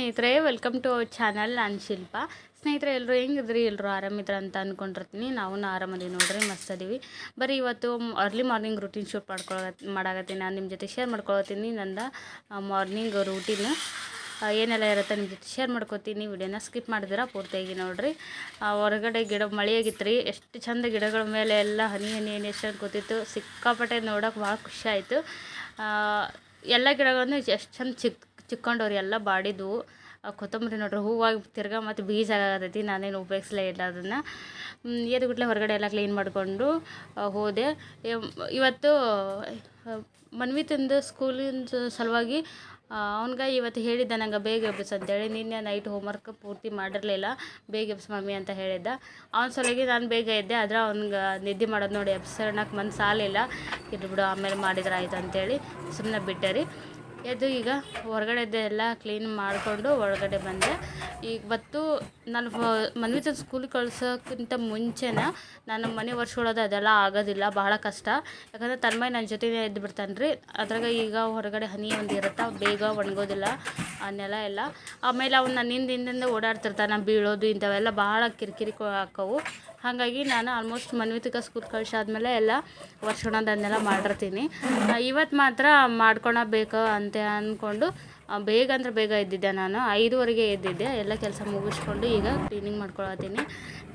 ಸ್ನೇಹಿತರೆ welcome to our channel ನಾನು ಶಿಲ್ಪ ಸ್ನೇಹಿತರೆ ಎಲ್ಲರೂ ಹೆಂಗಿದ್ರಿ? ಎಲ್ಲರೂ ಆರಾಮಿದ್ರ ಅಂತ ಅಂದ್ಕೊಂಡಿರ್ತೀನಿ ನಾವು ಆರಾಮದೀವಿ ನೋಡ್ರಿ, ಮಸ್ತ್ ಅದೀವಿ. ಬರೀ ಇವತ್ತು ಅರ್ಲಿ ಮಾರ್ನಿಂಗ್ ರೂಟೀನ್ ಶೂಟ್ ಮಾಡ್ಕೊಳ ಮಾಡಾಕತ್ತೀನಿ. ನಾನು ನಿಮ್ಮ ಜೊತೆ ಶೇರ್ ಮಾಡ್ಕೊಳತ್ತೀನಿ. ನನ್ನ ಮಾರ್ನಿಂಗ್ ರೂಟೀನ್ ಏನೆಲ್ಲ ಇರುತ್ತೆ ನಿಮ್ಮ ಜೊತೆ ಶೇರ್ ಮಾಡ್ಕೊತೀನಿ. ವಿಡಿಯೋನ ಸ್ಕಿಪ್ ಮಾಡಿದ್ರೆ, ಪೂರ್ತಿಯಾಗಿ ನೋಡ್ರಿ. ಹೊರಗಡೆ ಗಿಡ ಮಳೆಯಾಗಿತ್ತು ರೀ ಎಷ್ಟು ಚಂದ ಗಿಡಗಳ ಮೇಲೆ ಎಲ್ಲ ಹನಿ ಹನಿ ಹನಿ ಎಷ್ಟು ಕೂತಿತ್ತು. ಸಿಕ್ಕಾಪಟ್ಟೆ ನೋಡೋಕೆ ಭಾಳ ಖುಷಿ ಆಯಿತು. ಎಲ್ಲ ಗಿಡಗಳನ್ನು ಎಷ್ಟು ಚಂದ ಚಿಕ್ಕ ಚಿಕ್ಕೊಂಡವ್ರಿ. ಎಲ್ಲ ಬಾಡಿದ್ವು ಕೊತ್ತಂಬರಿ ನೋಡ್ರಿ, ಹೂವಾಗಿ ತಿರ್ಗಾ ಮತ್ತು ಬೀಜ ಆಗತೈತಿ, ನಾನೇನು ಉಪಯೋಗಿಸ್ಲೇ ಇಲ್ಲ ಅದನ್ನು. ಎದ್ಗುಟ್ಲೆ ಹೊರಗಡೆ ಎಲ್ಲ ಕ್ಲೀನ್ ಮಾಡಿಕೊಂಡು ಹೋದೆ. ಇವತ್ತು ಮನ್ವಿತಂದು ಸ್ಕೂಲಿಂದ ಸಲುವಾಗಿ ಅವನ್ಗೆ ಇವತ್ತು ಹೇಳಿದ್ದ ನಂಗೆ ಬೇಗ ಎಬ್ಬಿಸು ಅಂತೇಳಿ. ನಿನ್ನೆ ನೈಟ್ ಹೋಮ್ವರ್ಕ್ ಪೂರ್ತಿ ಮಾಡಿರಲಿಲ್ಲ, ಬೇಗ ಎಬ್ಸ್ ಮಮ್ಮಿ ಅಂತ ಹೇಳಿದ್ದ. ಅವನ ಸಲುವಾಗಿ ನಾನು ಬೇಗ ಎದ್ದೆ, ಆದ್ರೆ ಅವ್ನಿಗೆ ನಿದ್ದೆ ಮಾಡೋದು ನೋಡಿ ಎಬ್ಸೋಣಕ್ಕೆ ಮನ್ಸು ಸಾಲಿಲ್ಲ ಬಿಡು, ಆಮೇಲೆ ಮಾಡಿದ್ರೆ ಆಯ್ತು ಅಂತೇಳಿ ಸುಮ್ಮನೆ ಬಿಟ್ಟೆ ರೀ. ಎದ್ದು ಈಗ ಹೊರಗಡೆ ಎಲ್ಲ ಕ್ಲೀನ್ ಮಾಡಿಕೊಂಡು ಒಳಗಡೆ ಬಂದೆ. ಈಗ ಬತ್ತು ನಾನು ಮನ್ವಿತ ಸ್ಕೂಲ್ ಕಳ್ಸೋಕ್ಕಿಂತ ಮುಂಚೆನೇ ನಾನು ಮನೆ ಒರೆಸ್ಕೊಳ್ಳೋದು ಅದೆಲ್ಲ ಆಗೋದಿಲ್ಲ, ಬಹಳ ಕಷ್ಟ. ಯಾಕಂದರೆ ತನ್ಮಯ್ ನನ್ನ ಜೊತೆನೇ ಎದ್ದು ಬಿಡ್ತಾನೆ ರೀ ಅದ್ರಾಗ ಈಗ ಹೊರಗಡೆ ಹನಿ ಒಂದು ಇರುತ್ತೆ ಬೇಗ ಒಣಗೋದಿಲ್ಲ, ಆ ಎಲ್ಲ. ಆಮೇಲೆ ಅವ್ನು ನನ್ನಿಂದ ಹಿಂದಿಂದ ಓಡಾಡ್ತಿರ್ತಾನೆ, ಬೀಳೋದು ಇಂಥವೆಲ್ಲ ಭಾಳ ಕಿರಿಕಿರಿ ಆಕ್ಕವು ಹಾಗಾಗಿ ನಾನು ಆಲ್ಮೋಸ್ಟ್ ಮನ್ವಿತಿಕ ಸ್ಕೂಲ್ ಕಳ್ಸಾದ್ಮೇಲೆ ಎಲ್ಲ ವರ್ಷಣದನ್ನೆಲ್ಲ ಮಾಡಿರ್ತೀನಿ. ಇವತ್ತು ಮಾತ್ರ ಮಾಡ್ಕೊಳಬೇಕು ಅಂತ ಅಂದ್ಕೊಂಡು ಬೇಗ ಅಂದ್ರೆ ಬೇಗ ಎದ್ದಿದ್ದೆ ನಾನು. ಐದುವರೆಗೆ ಎದ್ದಿದ್ದೆ. ಎಲ್ಲ ಕೆಲಸ ಮುಗಿಸ್ಕೊಂಡು ಈಗ ಕ್ಲೀನಿಂಗ್ ಮಾಡ್ಕೊಳತ್ತೀನಿ.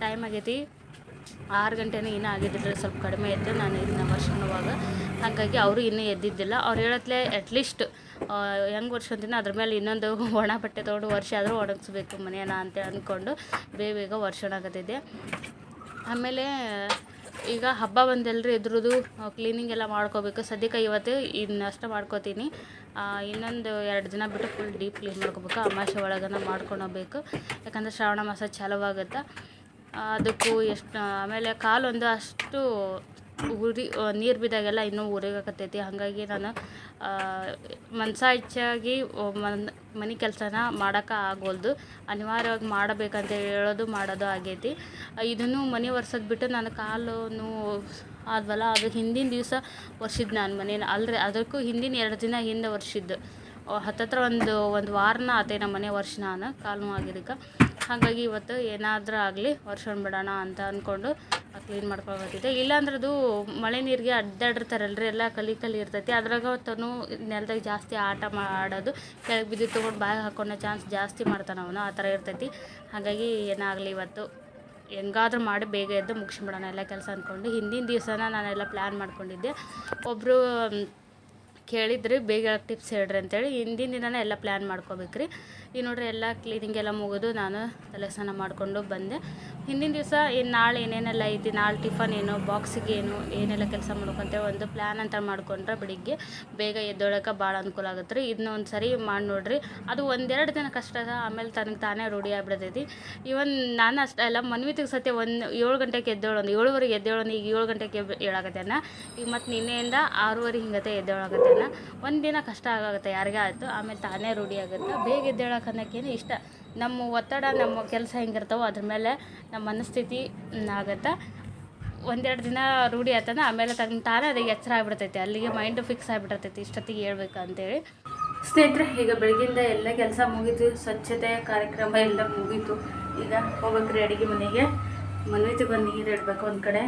ಟೈಮ್ ಆಗೈತಿ. ಆರು ಗಂಟೆನೇ ಇನ್ನೂ ಆಗಿದ್ದಿಲ್ಲ ಸ್ವಲ್ಪ ಕಡಿಮೆ ಇತ್ತು. ನಾನು ಇದನ್ನ ವರ್ಷಣವಾಗ ಹಾಗಾಗಿ ಅವರು ಇನ್ನೂ ಎದ್ದಿದ್ದಿಲ್ಲ. ಅವ್ರು ಹೇಳತ್ಲೆ ಅಟ್ಲೀಸ್ಟ್ ಹೆಂಗೆ ವರ್ಷಂತೀನಿ ಅದ್ರ ಮೇಲೆ ಇನ್ನೊಂದು ಒಣ ಬಟ್ಟೆ ತೊಗೊಂಡು ವರ್ಷ ಆದರೂ ಒಣಗಿಸ್ಬೇಕು ಮನೆಯನ್ನು ಅಂತ ಅಂದ್ಕೊಂಡು ಬೇಗ ಬೇಗ ಒರ್ಸ್ಕೊಳಕತ್ತಿದ್ದೆ ಆಮೇಲೆ ಈಗ ಹಬ್ಬ ಬಂದಲ್ರಿ ಇದ್ರದ್ದು ಕ್ಲೀನಿಂಗ್ ಎಲ್ಲ ಮಾಡ್ಕೋಬೇಕು. ಸದ್ಯಕ್ಕೆ ಇವತ್ತು ಇನ್ನಷ್ಟು ಮಾಡ್ಕೋತೀನಿ. ಇನ್ನೊಂದು ಎರಡು ದಿನ ಬಿಟ್ಟು ಫುಲ್ ಡೀಪ್ ಕ್ಲೀನ್ ಮಾಡ್ಕೋಬೇಕು. ಅಮಾವಾಸ್ಯೆ ಒಳಗನ ಮಾಡ್ಕೊಂಡು ಹೋಗ್ಬೇಕು ಯಾಕಂದ್ರೆ ಶ್ರಾವಣ ಮಾಸ ಚಾಲುವಾಗುತ್ತೆ. ಅದಕ್ಕೂ ಎಷ್ಟು ಆಮೇಲೆ ಕಾಲೊಂದು ಅಷ್ಟು ಉರಿ ನೀರು ಬಿದ್ದಾಗೆಲ್ಲ ಇನ್ನೂ ಉರಿಗಾಕತ್ತೈತಿ. ಹಾಗಾಗಿ ನಾನು ಮನ್ಸ ಹೆಚ್ಚಾಗಿ ಮನ್, ಮನೆ ಕೆಲಸನ ಮಾಡೋಕೆ ಆಗೋಲ್ದು. ಅನಿವಾರ್ಯವಾಗಿ ಮಾಡಬೇಕಂತ ಹೇಳೋದು ಮಾಡೋದು ಆಗೈತಿ. ಇದನ್ನು ಮನೆ ಒರ್ಸೋದು ಬಿಟ್ಟು ನಾನು ಕಾಲು ನೋವು ಆದ್ವಲ್ಲ, ಅದು ಹಿಂದಿನ ದಿವಸ ಒರ್ಸಿದ್ದು ನಾನು ಮನೇನ. ಅಲ್ರಿ, ಅದಕ್ಕೂ ಹಿಂದಿನ ಎರಡು ದಿನ ಹಿಂದೆ ಒರ್ಸಿದ್ದು. ಹತ್ತತ್ರ ಒಂದು ಒಂದು ವಾರನ ಆತೈ ನಮ್ಮ ಮನೆ ವರ್ಷ ನಾನು ಕಾಲು ನೋವು ಆಗಿದ್ದಕ್ಕೆ. ಹಾಗಾಗಿ ಇವತ್ತು ಏನಾದರೂ ಆಗಲಿ ವರ್ಷನ್ ಬಿಡೋಣ ಅಂತ ಅಂದ್ಕೊಂಡು ಕ್ಲೀನ್ ಮಾಡ್ಕೊಳಕತ್ತಿದ್ದೆ ಇಲ್ಲಾಂದ್ರೆ ಅದು ಮಳೆ ನೀರಿಗೆ ಅಡ್ಡಾಡಿರ್ತಾರಲ್ರಿ, ಎಲ್ಲ ಕಲಿ ಕಲಿ ಇರ್ತೈತಿ. ಅದ್ರಾಗ ತನು ನೆಲದಾಗ ಜಾಸ್ತಿ ಆಟ ಮಾಡೋದು ಕೆಳಗೆ ಬಿದ್ದು ತೊಗೊಂಡು ಬಾಯಿ ಹಾಕೊಳ್ಳೋ ಚಾನ್ಸ್ ಜಾಸ್ತಿ ಮಾಡ್ತಾನೆ ಅವನು. ಆ ಥರ ಇರ್ತೈತಿ. ಹಾಗಾಗಿ ಏನಾಗಲಿ ಇವತ್ತು ಹೆಂಗಾದ್ರೂ ಮಾಡಿ ಬೇಗ ಎದ್ದು ಮುಗಿಸ್ಬಿಡೋಣ ಎಲ್ಲ ಕೆಲಸ ಅಂದ್ಕೊಂಡು ಹಿಂದಿನ ದಿವಸನ ನಾನೆಲ್ಲ ಪ್ಲ್ಯಾನ್ ಮಾಡ್ಕೊಂಡಿದ್ದೆ. ಒಬ್ಬರು ಕೇಳಿದ್ರಿ, ಬೇಗ ಟಿಪ್ಸ್ ಹೇಳ್ರಿ ಅಂತೇಳಿ. ಹಿಂದಿನ ದಿನನೇ ಎಲ್ಲ ಪ್ಲ್ಯಾನ್ ಮಾಡ್ಕೋಬೇಕ್ರಿ. ಈಗ ನೋಡ್ರಿ ಎಲ್ಲ ಕ್ಲೀನಿಂಗ್ ಎಲ್ಲ ಮುಗಿದು ನಾನು ತಲೆ ಸ್ನಾನ ಮಾಡಿಕೊಂಡು ಬಂದೆ. ಹಿಂದಿನ ದಿವಸ ಏನು ನಾಳೆ ಏನೇನೆಲ್ಲ ಐತಿ, ನಾಳೆ ಟಿಫನ್ ಏನು ಬಾಕ್ಸಿಗೆ ಏನು, ಏನೆಲ್ಲ ಕೆಲಸ ಮಾಡ್ಬೇಕಂತೇಳಿ ಒಂದು ಪ್ಲ್ಯಾನ್ ಅಂತ ಮಾಡ್ಕೊಂಡ್ರೆ ಬೆಳಿಗ್ಗೆ ಬೇಗ ಎದ್ದೊಳಕ್ಕೆ ಭಾಳ ಅನುಕೂಲ ಆಗುತ್ತೆ ರೀ ಇದನ್ನ ಒಂದು ಸರಿ ಮಾಡಿ ನೋಡ್ರಿ. ಅದು ಒಂದೆರಡು ದಿನ ಕಷ್ಟ ಅದ, ಆಮೇಲೆ ತನಗೆ ತಾನೇ ರೂಢಿ ಆಗ್ಬಿಡ್ತೈತಿ. ಇವನ್ ನಾನು ಅಷ್ಟೇ ಅಲ್ಲ ಮನ್ವಿತಿಗೆ ಸತ್ಯ ಒಂದು ಏಳು ಗಂಟೆಗೆ ಎದ್ದೇಳೋನು ಏಳುವರೆಗೆ ಎದ್ದೇಳೋನು ಈಗ ಏಳು ಗಂಟೆಗೆ ಹೇಳಾಕತ್ತೇನ ಈಗ ಮತ್ತು ನಿನ್ನೆಯಿಂದ ಆರೂವರೆ ಹಿಂಗತೆ ಎದ್ದೇಳಾಕತ್ತೇನ ಒಂದು ದಿನ ಕಷ್ಟ ಆಗುತ್ತೆ ಯಾರಿಗೇ ಆಯಿತು, ಆಮೇಲೆ ತಾನೇ ರೂಢಿ ಆಗುತ್ತೆ. ಬೇಗ ಎದ್ದೇಳಕ್ಕೆ ಅನ್ನೋಕ್ಕೇನು ಇಷ್ಟ. ನಮ್ಮ ಒತ್ತಡ, ನಮ್ಮ ಕೆಲಸ ಹೆಂಗಿರ್ತಾವೋ ಅದ್ರ ಮೇಲೆ ನಮ್ಮ ಮನಸ್ಥಿತಿ ಆಗುತ್ತೆ. ಒಂದೆರಡು ದಿನ ರೂಢಿ ಆಯ್ತಂದ್ರೆ ಆಮೇಲೆ ತನ್ನ ತಾನೇ ಅದಕ್ಕೆ ಎಚ್ಚರ ಆಗ್ಬಿಡ್ತೈತಿ. ಅಲ್ಲಿಗೆ ಮೈಂಡು ಫಿಕ್ಸ್ ಆಗಿಬಿಡ್ತೈತಿ ಇಷ್ಟೊತ್ತಿಗೆ ಹೇಳ್ಬೇಕು ಅಂತೇಳಿ. ಸ್ನೇಹಿತರೆ, ಈಗ ಬೆಳಗಿಂದ ಎಲ್ಲ ಕೆಲಸ ಮುಗೀತು. ಸ್ವಚ್ಛತೆ ಕಾರ್ಯಕ್ರಮ ಎಲ್ಲ ಮುಗೀತು. ಈಗ ಹೋಗ್ಬೇಕ್ರಿ ಅಡುಗೆ ಮನೆಗೆ. ಮನ್ವಿತಿ ಬಂದು ನೀರು ಇಡಬೇಕು ಒಂದು ಕಡೆ.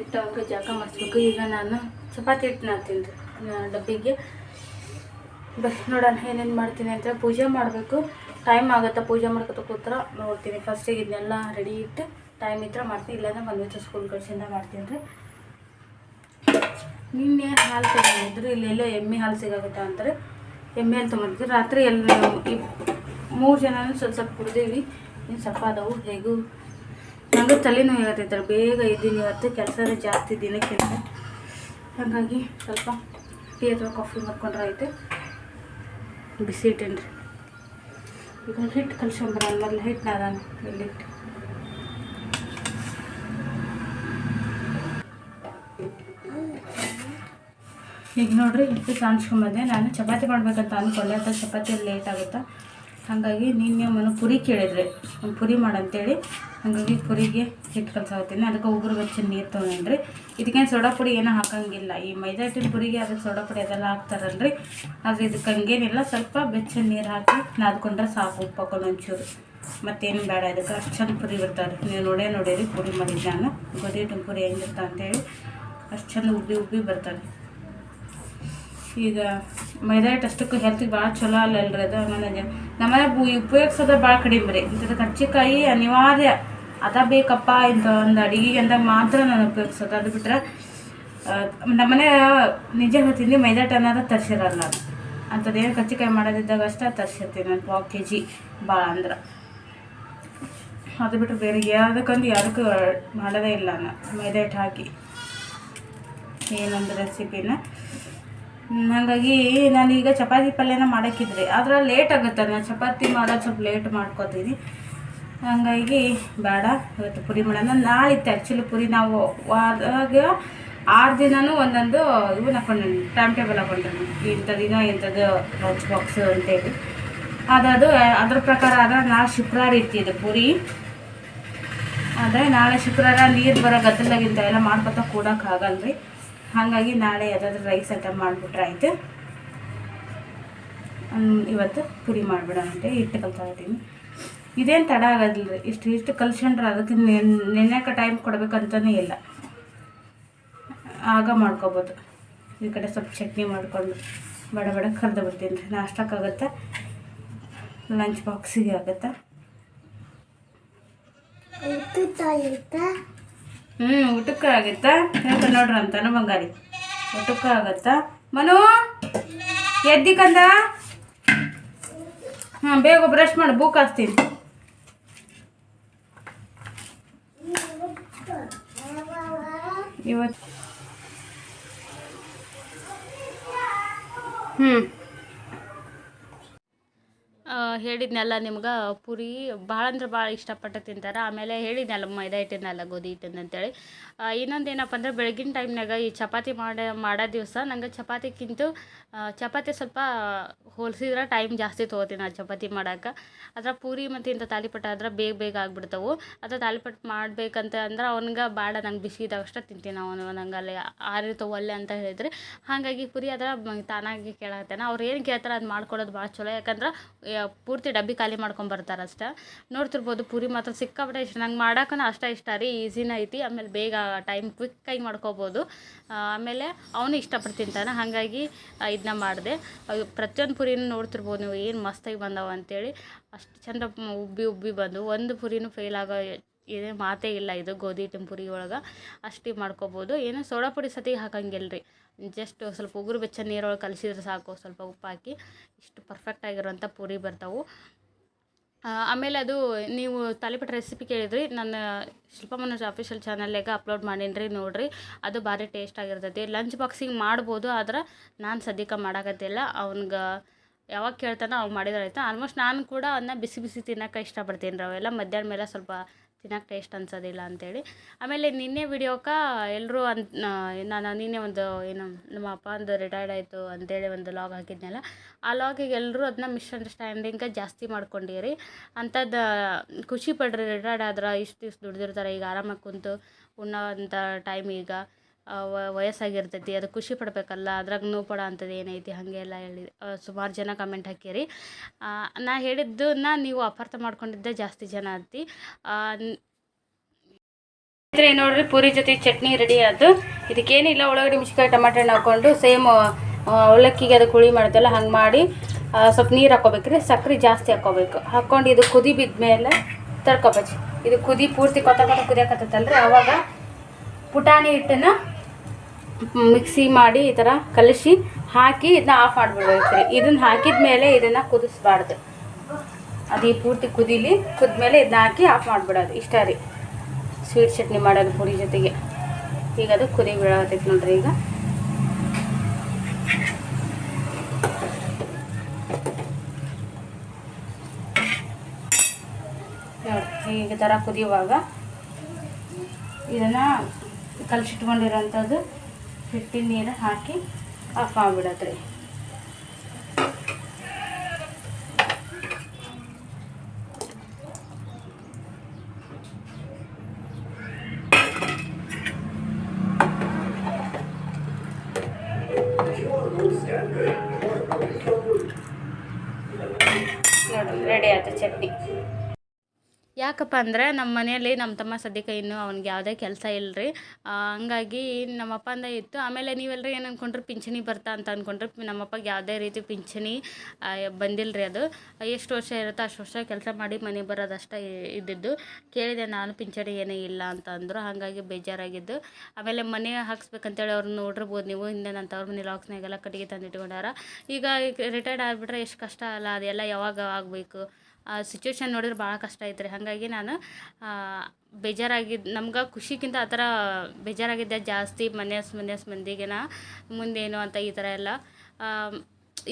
ಇಟ್ಟು ಜಾಗ ಮಾಡಿಸ್ಬೇಕು. ಈಗ ನಾನು ಚಪಾತಿ ಹಿಟ್ಟು ನಾನು ತಿಂದು ಡಬ್ಬಿಗೆ. ಬಸ್ ನೋಡೋಣ, ಏನೇನು ಮಾಡ್ತೀನಿ ಅಂತ ಪೂಜೆ ಮಾಡಬೇಕು. ಟೈಮ್ ಆಗುತ್ತಾ ಪೂಜೆ ಮಾಡ್ಕೊತ ಕೂತ್ರ ನೋಡ್ತೀನಿ. ಫಸ್ಟಿಗೆ ಇದನ್ನೆಲ್ಲ ರೆಡಿ ಇಟ್ಟು ಟೈಮ್ ಇದ್ರೆ ಮಾಡ್ತೀನಿ. ಇಲ್ಲಾಂದ್ರೆ ಬಂದ್ಬಿಟ್ಟು ಸ್ಕೂಲ್ ಕಳ್ಸಿಂದ ಮಾಡ್ತೀನಿ ರೀ ನಿನ್ನೆ ಹಾಲು ತಗೊಂಡಿದ್ರು ಇಲ್ಲೆಲ್ಲೋ ಎಮ್ಮೆ ಹಾಲು ಸಿಗಾಗುತ್ತೆ ಅಂದರೆ ಎಮ್ಮೆ ಹಾಲು ತೊಗೊಂಡಿದ್ರು. ರಾತ್ರಿ ಎಲ್ಲ ಮೂರು ಜನನೂ ಸ್ವಲ್ಪ ಸ್ವಲ್ಪ ಕುಡ್ದೀವಿ. ಇನ್ನು ಸ್ವಲ್ಪ ಅದಾವು. ಹೇಗೂ? ನಂಗೆ ತಲೆನೋವು ಹೇಗತ್ತೈತಾರೆ ಬೇಗ ಇದ್ದೀನಿ ಇವತ್ತು. ಕೆಲಸ ಜಾಸ್ತಿ ದಿನಕ್ಕಿಂತ. ಹಾಗಾಗಿ ಸ್ವಲ್ಪ ಟೀ ಅಥವಾ ಕಾಫಿ ಮಾಡ್ಕೊಂಡ್ರೆ ಆಯ್ತು. ಬಿಸಿ ಇಟ್ಟೇನ್ರಿ ಈಗ ಹಿಟ್ಟು ಕಲ್ಸ್ಕೊಂಬರ ಮೊದಲು ಹಿಟ್ಟು ನಾನು ಇಲ್ಲಿಟ್ಟು ಈಗ ನೋಡ್ರಿ ಹಿಟ್ಟು ಕಾಣಿಸ್ಕೊಂಬಂದೆ, ನಾನು ಚಪಾತಿ ಮಾಡ್ಬೇಕಂತ ಅಂದ್ಕೊಂಡೆ ಅಥವಾ ಚಪಾತಿ ಲೇಟ್ ಆಗುತ್ತಾ? ಹಾಗಾಗಿ ನಿನ್ನೆ ಮನೆ ಪುರಿ ಕೇಳಿದ್ರಿ, ಒಂದು ಪುರಿ ಮಾಡಂತೇಳಿ. ಹಾಗಾಗಿ ಪುರಿಗೆ ಹಿಟ್ಟು ಕಲ್ಸಾಕತ್ತೀನಿ ಅದಕ್ಕೆ ಉಗುರು ಬೆಚ್ಚ ನೀರು ತೊಗೊಂಡ್ರಿ. ಇದಕ್ಕೇನು ಸೋಡಾ ಪುಡಿ ಏನೂ ಹಾಕಂಗಿಲ್ಲ. ಈ ಮೈದಾ ಹಿಟ್ಟಿನ ಪುರಿಗೆ ಅದಕ್ಕೆ ಸೋಡಾ ಪುಡಿ ಅದೆಲ್ಲ ಹಾಕ್ತಾರಲ್ರಿ. ಆದರೆ ಇದಕ್ಕೆ ಹಂಗೇನಿಲ್ಲ. ಸ್ವಲ್ಪ ಬೆಚ್ಚ ನೀರು ಹಾಕಿ ನಾದ್ಕೊಂಡ್ರೆ ಸಾಕು ಉಪ್ಪು ಹಾಕೊಂಡು ಒಂಚೂರು. ಮತ್ತೇನು ಬೇಡ. ಇದಕ್ಕೆ ಅಷ್ಟು ಚಂದ ಪುರಿ ಬರ್ತಾರೆ ನೀವು ನೋಡೇ ನೋಡಿರಿ. ಪುರಿ ಮಾಡಿದ್ದು ನಾನು. ಗೋಧಿ ಹಿಟ್ಟಿನ ಪುರಿ ಹೆಂಗಿರ್ತಾ ಅಂತೇಳಿ. ಅಷ್ಟು ಚಂದ ಉಬ್ಬಿ ಉಬ್ಬಿ ಬರ್ತಾವೆ ಈಗ ಮೈದಾ ಹಿಟ್ಟು ಅಷ್ಟಕ್ಕೆ ಹೆಲ್ತಿಗೆ ಭಾಳ ಚಲೋ ಅಲ್ಲ ಅಲ್ರಿ ಅದು. ಆಮೇಲೆ ನಮ್ಮನೆ ಉಪಯೋಗಿಸೋದ ಭಾಳ ಕಡಿಮೆ ರೀ. ಇಂಥದ್ದು ಕಚ್ಚಿಕಾಯಿ ಅನಿವಾರ್ಯ. ಅದ ಬೇಕಪ್ಪ ಇಂಥ ಒಂದು ಅಡಿಗೆಗೆ ಅಂದಾಗ ಮಾತ್ರ ನಾನು ಉಪಯೋಗಿಸೋದು. ಅದು ಬಿಟ್ರೆ ನಮ್ಮನೆ ನಿಜ ಹೇಳ್ತೀನಿ ಮೈದಾ ಹಿಟ್ಟು ಅನ್ನೋದು ತರಿಸಿರಲ್ಲ. ನಾನು ಅಂಥದ್ದೇನು ಕಚ್ಚಿಕಾಯಿ ಮಾಡೋದಿದ್ದಾಗ ಅಷ್ಟೇ ತರಿಸಿರ್ತೀನಿ ನಾನು, ಪಾವು ಕೆ ಜಿ ಭಾಳ ಅಂದ್ರೆ. ಅದು ಬಿಟ್ಟರೆ ಬೇರೆ ಯಾವುದಕ್ಕಂದು ಯಾವುದಕ್ಕೂ ಮಾಡೋದೇ ಇಲ್ಲ ನಾನು. ಮೈದಾ ಹಿಟ್ಟು ಹಾಕಿ. ಏನೊಂದು ರೆಸಿಪಿನ ಹಾಗಾಗಿ ನಾನೀಗ ಚಪಾತಿ ಪಲ್ಯನ ಮಾಡೋಕ್ಕಿದ್ರೆ. ಆದ್ರೆ ಲೇಟ್ ಆಗುತ್ತೆ, ನಾನು ಚಪಾತಿ ಮಾಡೋದು ಸ್ವಲ್ಪ ಲೇಟ್ ಮಾಡ್ಕೋತೀನಿ. ಹಾಗಾಗಿ ಬೇಡ, ಇವತ್ತು ಪುರಿ ಮಾಡೋಣ. ನಾಳೆ ಇತ್ತು ಆ್ಯಕ್ಚುಲಿ ಪುರಿ ನಾವು ವಾರಾಗ ಆರು ದಿನವೂ ಒಂದೊಂದು ಇವನ್ನ ಹಾಕೊಂಡೀನಿ ಟೈಮ್ ಟೇಬಲ್ ಹಾಕೊಂಡೀನಿ ಇಂಥ ದಿನ, ಇಂಥದ್ದು ಲಂಚ್ ಬಾಕ್ಸ್ ಅಂತೇಳಿ. ಅದದು ಅದ್ರ ಪ್ರಕಾರ ಆದರೆ ನಾಳೆ ಶುಕ್ರವಾರ ಇರ್ತಿದೆ ಪುರಿ. ಆದರೆ ನಾಳೆ ಶುಕ್ರವಾರ ನೀರು ಬರೋ ಗದ್ದಲಾಗಿಂತ ಎಲ್ಲ ಮಾಡ್ಕೊತ ಕೂಡಕ್ಕೆ ಆಗಲ್ರಿ. ಹಾಗಾಗಿ ನಾಳೆ ಯಾವುದಾದ್ರೂ ರೈಸ್ ಅಂತ ಮಾಡಿಬಿಟ್ರೆ ಆಯಿತು. ಇವತ್ತು ಪುರಿ ಮಾಡಿಬಿಡೋಣ ಅಂತ ಹಿಟ್ಟು ಕಲ್ತಾಯಿದ್ದೀನಿ ಇದೇನು ತಡ ಆಗೋದಿಲ್ಲ ರೀ. ಇಷ್ಟು ಇಷ್ಟು ಕಲ್ಸ್ಕೊಂಡ್ರೆ ಅದಕ್ಕೆ ನೆನ್ನೆಕ ಟೈಮ್ ಕೊಡ್ಬೇಕಂತಲೇ ಇಲ್ಲ. ಆಗ ಮಾಡ್ಕೊಬೋದು. ಈ ಕಡೆ ಸ್ವಲ್ಪ ಚಟ್ನಿ ಮಾಡಿಕೊಂಡು ಬಡ ಬಡ ಕರೆದು ಬಿಡ್ತೀನಿ ರೀ. ನಾಷ್ಟಕ್ಕಾಗತ್ತೆ ಲಂಚ್ ಬಾಕ್ಸಿಗೆ ಆಗುತ್ತೆ? ಹ್ಞೂ ಊಟಕ್ಕೆ ಆಗತ್ತಾ? ಹೇಳ್ತ ನೋಡ್ರಿ ಅಂತಾನ ಬಂಗಾರಿ. ಊಟಕ್ಕೆ ಆಗತ್ತಾ? ಮನು, ಎದ್ದಿ ಕಂದ? ಹಾಂ ಬೇಗ ಬ್ರಷ್ ಮಾಡು, ಬೂಕ್ ಹಾಕ್ತೀನಿ ಇವತ್ತು ಹ್ಞೂ ಹೇಳಿದ್ನೆಲ್ಲ ನಿಮ್ಗೆ, ಪುರಿ ಭಾಳ ಅಂದ್ರೆ ಭಾಳ ಇಷ್ಟಪಟ್ಟು ತಿಂತಾರೆ. ಆಮೇಲೆ ಹೇಳಿದ್ನಲ್ಲ ಮೈದಾ ಹಿಟ್ಟಿನಲ್ಲ ಗೋಧಿ ಹಿಟ್ಟಿನ ಅಂತೇಳಿ. ಇನ್ನೊಂದು ಏನಪ್ಪ ಅಂದ್ರೆ ಬೆಳಗಿನ ಟೈಮ್ನಾಗ ಈ ಚಪಾತಿ ಮಾಡ, ಮಾಡೋ ದಿವಸ ನಂಗೆ ಚಪಾತಿಕ್ಕಿಂತ ಚಪಾತಿ ಸ್ವಲ್ಪ ಹೋಲಿಸಿದ್ರೆ ಟೈಮ್ ಜಾಸ್ತಿ ತೊಗೋತೀನಿ ಆ ಚಪಾತಿ ಮಾಡೋಕೆ. ಅದ್ರ ಪೂರಿ ಮತ್ತು ಇಂಥ ತಾಲಿಪಟ್ಟ ಆದ್ರೆ ಬೇಗ ಬೇಗ ಆಗ್ಬಿಡ್ತಾವೆ. ಅದ್ರ ತಾಲಿಪಟ ಮಾಡಬೇಕಂತ ಅಂದ್ರೆ ಅವನಿಗೆ ಬೇಡ ನಂಗೆ ಬಿಸಿ ಇದ್ದಾಗ ಅಷ್ಟೇ ತಿಂತೀನಿ ಅವನು ನಂಗೆ ಅಲ್ಲಿ ಆರಿರ್ತಾವೆ ಅಂತ ಹೇಳಿದ್ರೆ. ಹಾಗಾಗಿ ಪುರಿ ಅದರ ತಾನಾಗಿ ಕೇಳತ್ತಾನ ಅವ್ರು ಏನು ಕೇಳ್ತಾರೆ ಅದು ಮಾಡ್ಕೊಡೋದು ಭಾಳ ಚಲೋ. ಯಾಕಂದ್ರೆ ಪೂರ್ತಿ ಡಬ್ಬಿ ಖಾಲಿ ಮಾಡ್ಕೊಂಡು ಬರ್ತಾರೆ ಅಷ್ಟೆ. ನೋಡ್ತಿರ್ಬೋದು ಪೂರಿ ಮಾತ್ರ ಸಿಕ್ಕಾಪಟ್ಟೆ ಇಷ್ಟ. ನಂಗೆ ಮಾಡೋಕ್ಕೂ ಅಷ್ಟೇ ಇಷ್ಟ ರೀ, ಈಸಿನ ಐತಿ. ಆಮೇಲೆ ಬೇಗ ಟೈಮ್ ಕ್ವಿಕ್ಕಾಗಿ ಮಾಡ್ಕೋಬೋದು. ಆಮೇಲೆ ಅವನು ಇಷ್ಟಪಟ್ಟು ತಿಂತಾನೆ ಹಾಗಾಗಿ ಇದನ್ನ ಮಾಡಿದೆ. ಪ್ರತಿಯೊಂದು ಪುರಿನೂ ನೋಡ್ತಿರ್ಬೋದು ನೀವು, ಏನು ಮಸ್ತಾಗಿ ಬಂದಾವ ಅಂತೇಳಿ. ಅಷ್ಟು ಚಂದ ಉಬ್ಬಿ ಉಬ್ಬಿ ಬಂದು, ಒಂದು ಪುರಿನೂ ಫೇಲ್ ಆಗೋ ಇದೇ ಮಾತೇ ಇಲ್ಲ ಇದು ಗೋಧಿ ಹಿಟ್ಟಿನ ಪುರಿ ಒಳಗೆ, ಅಷ್ಟು ಮಾಡ್ಕೋಬೋದು. ಏನು ಸೋಡಾ ಪುಡಿ ಸತಿ ಹಾಕಂಗಿಲ್ಲ ರೀ ಜಸ್ಟ್ ಸ್ವಲ್ಪ ಉಗುರು ಬೆಚ್ಚ ನೀರೊಳಗೆ ಕಲಿಸಿದ್ರೆ ಸಾಕು, ಸ್ವಲ್ಪ ಉಪ್ಪು ಹಾಕಿ ಇಷ್ಟು ಪರ್ಫೆಕ್ಟ್ ಆಗಿರುವಂಥ ಪೂರಿ ಬರ್ತಾವೆ. ಆಮೇಲೆ ಅದು ನೀವು ತಾಲಿಪಟ್ಟು ರೆಸಿಪಿ ಕೇಳಿದ್ರಿ, ನನ್ನ ಶಿಲ್ಪ ಮನೋಜ್ ಅಫಿಷಿಯಲ್ ಚಾನಲ್ನಾಗ ಅಪ್ಲೋಡ್ ಮಾಡೀನಿ ನೋಡಿರಿ. ಅದು ಭಾರಿ ಟೇಸ್ಟ್ ಆಗಿರ್ತೈತಿ. ಲಂಚ್ ಬಾಕ್ಸಿಗೆ ಮಾಡ್ಬೋದು, ಆದ್ರೆ ನಾನು ಸದ್ಯಕ್ಕೆ ಮಾಡೋಕತ್ತಿಲ್ಲ ಅವ್ನಿಗೆ ಯಾವಾಗ ಕೇಳ್ತಾನೋ ಅವಾಗ ಮಾಡಿದ್ರೆ ಆಯ್ತು. ಆಲ್ಮೋಸ್ಟ್ ನಾನು ಕೂಡ ಅದನ್ನ ಬಿಸಿ ಬಿಸಿ ತಿನ್ನೋಕೆ ಇಷ್ಟಪಡ್ತೀನಿ ರೀ ಅವೆಲ್ಲ. ಮಧ್ಯಾಹ್ನ ಮೇಲೆ ಸ್ವಲ್ಪ ತಿನ್ನೋಕೆ ಟೇಸ್ಟ್ ಅನ್ಸೋದಿಲ್ಲ ಅಂತೇಳಿ. ಆಮೇಲೆ ನಿನ್ನೆ ವಿಡಿಯೋಕ್ಕೆ ಎಲ್ಲರೂ ಅಂತ ನಾನು ನಿನ್ನೆ ಒಂದು ಏನು ನಮ್ಮ ಅಪ್ಪ ಒಂದು ರಿಟೈರ್ಡ್ ಆಯಿತು ಅಂತೇಳಿ ಒಂದು ಲಾಗ್ ಹಾಕಿದ್ನಲ್ಲ, ಆ ಲಾಗಿಗೆ ಎಲ್ಲರೂ ಅದನ್ನ ಮಿಸ್ಅಂಡರ್ಸ್ಟ್ಯಾಂಡಿಂಗ ಜಾಸ್ತಿ ಮಾಡ್ಕೊಂಡಿರಿ. ಅಂಥದ್ದು ಖುಷಿ ಪಡ್ರಿ ರಿಟೈರ್ಡ್ ಆದ್ರೆ ಇಷ್ಟು ದಿವ್ಸ ದುಡ್ದಿರ್ತಾರೆ, ಈಗ ಆರಾಮಾಗಿ ಕುಂತು ಉಣ್ಣೋ ಅಂಥ ಟೈಮ್ ಈಗ. ವಯಸ್ಸಾಗಿರ್ತೈತಿ ಅದು ಖುಷಿ ಪಡಬೇಕಲ್ಲ ಅದ್ರಾಗ ನೋವು ಪಡೋ ಅಂಥದ್ದು ಏನೈತಿ ಹಾಗೆ ಎಲ್ಲ ಹೇಳಿ ಸುಮಾರು ಜನ ಕಮೆಂಟ್ ಹಾಕಿರಿ ಆ, ನಾ ಹೇಳಿದ್ದನ್ನ ನೀವು ಅಪಾರ್ಥ ಮಾಡ್ಕೊಂಡಿದ್ದೆ ಜಾಸ್ತಿ ಜನ ಅತ್ತಿ. ನೋಡ್ರಿ ಪೂರಿ ಜೊತೆ ಚಟ್ನಿ ರೆಡಿ ಆದ್ದು ಇದಕ್ಕೇನಿಲ್ಲ ಒಳಗಡೆ ಮಿಶ್ಕಾಯಿ ಟಮಾಟೆ ಹಣ್ಣು ಹಾಕೊಂಡು ಸೇಮ್ ಅವಲಕ್ಕಿಗೆ ಅದು ಕುಳಿ ಮಾಡ್ತಲ್ಲ ಹಂಗೆ ಮಾಡಿ ಸ್ವಲ್ಪ ನೀರು ಹಾಕೋಬೇಕ್ರಿ ಸಕ್ಕರೆ ಜಾಸ್ತಿ ಹಾಕೋಬೇಕು ಹಾಕ್ಕೊಂಡು ಇದು ಕುದಿ ಬಿದ್ಮೇಲೆ ತಡ್ಕೊಬೇಕು. ಇದು ಕುದಿ ಪೂರ್ತಿ ಕೊತ್ತ ಕೊತ್ತ ಕುದಿಯಕತ್ತಲ್ರಿ ಅವಾಗ ಪುಟಾಣಿ ಹಿಟ್ಟನ್ನ ಮಿಕ್ಸಿ ಮಾಡಿ ಈ ಥರ ಕಲಿಸಿ ಹಾಕಿ ಇದನ್ನ ಆಫ್ ಮಾಡಿಬಿಡ್ಬೇಕ್ರಿ ಇದನ್ನ ಹಾಕಿದ ಮೇಲೆ ಇದನ್ನು ಕುದಿಸ್ಬಾರ್ದು. ಅದು ಈ ಪೂರ್ತಿ ಕುದೀಲಿ ಕುದ್ಮೇಲೆ ಇದನ್ನ ಹಾಕಿ ಆಫ್ ಮಾಡಿಬಿಡೋದು. ಇಷ್ಟ ರೀ. ಸ್ವೀಟ್ ಚಟ್ನಿ ಮಾಡೋದು ಪುಡಿ ಜೊತೆಗೆ. ಈಗ ಅದು ಕುದಿ ಬಿಡೋತೈತೆ ನೋಡ್ರಿ, ಈಗ ಈಗ ಥರ ಕುದಿಯುವಾಗ ಇದನ್ನು ಕಲಸಿಟ್ಕೊಂಡಿರೋಂಥದ್ದು ಹಿಟ್ಟಿನ ನೀರು ಹಾಕಿ ಆಫ್ ಮಾಡಿಬಿಡತ್ರಿ ನೋಡಿ ರೆಡಿ ಆಯ್ತು ಚಟ್ನಿ ಯಾಕಪ್ಪ ಅಂದರೆ ನಮ್ಮ ಮನೆಯಲ್ಲಿ ನಮ್ಮ ತಮ್ಮ ಸದ್ಯಕ್ಕೆ ಇನ್ನೂ ಅವ್ನಿಗೆ ಯಾವುದೇ ಕೆಲಸ ಇಲ್ಲರಿ ಹಂಗಾಗಿ ನಮ್ಮಪ್ಪ ಅಂದ ಇತ್ತು. ಆಮೇಲೆ ನೀವೆಲ್ಲರೂ ಏನು ಅಂದ್ಕೊಂಡ್ರಿ ಪಿಂಚಣಿ ಬರ್ತಾ ಅಂತ ಅಂದ್ಕೊಂಡ್ರೆ ನಮ್ಮಪ್ಪಗೆ ಯಾವುದೇ ರೀತಿ ಪಿಂಚಣಿ ಬಂದಿಲ್ಲ ರೀ ಅದು. ಎಷ್ಟು ವರ್ಷ ಇರುತ್ತೋ ಅಷ್ಟು ವರ್ಷ ಕೆಲಸ ಮಾಡಿ ಮನೆ ಬರೋದು ಅಷ್ಟೇ ಇದ್ದಿದ್ದು. ಕೇಳಿದೆ ನಾನು ಪಿಂಚಣಿ ಏನೇ ಇಲ್ಲ ಅಂತ ಅಂದರು. ಹಾಗಾಗಿ ಬೇಜಾರಾಗಿದ್ದು. ಆಮೇಲೆ ಮನೆ ಹಾಕ್ಸ್ಬೇಕಂತೇಳಿ ಅವ್ರನ್ನ ನೋಡಿರ್ಬೋದು ನೀವು. ಹಿಂದೆ ನನ್ನ ತವ್ರ ಮನೆ ಲಾಕ್ಸ್ನಾಗೆಲ್ಲ ಕಟ್ಟಿಗೆ ತಂದಿಟ್ಕೊಂಡಾರ. ಈಗ ರಿಟೈರ್ಡ್ ಆಗಿಬಿಟ್ರೆ ಎಷ್ಟು ಕಷ್ಟ ಅಲ್ಲ. ಅದೆಲ್ಲ ಯಾವಾಗ ಆಗಬೇಕು? ಸಿಚುವೇಶನ್ ನೋಡಿದ್ರೆ ಭಾಳ ಕಷ್ಟ ಐತ್ರಿ. ಹಾಗಾಗಿ ನಾನು ಬೇಜಾರಾಗಿದ್ದು ನಮ್ಗೆ ಖುಷಿಗಿಂತ ಆ ಥರ ಬೇಜಾರಾಗಿದ್ದೆ ಜಾಸ್ತಿ ಮನೆಯಸ್ ಮನೆಯಸ್ ನಾ ಮುಂದೇನು ಅಂತ ಈ ಥರ ಎಲ್ಲ.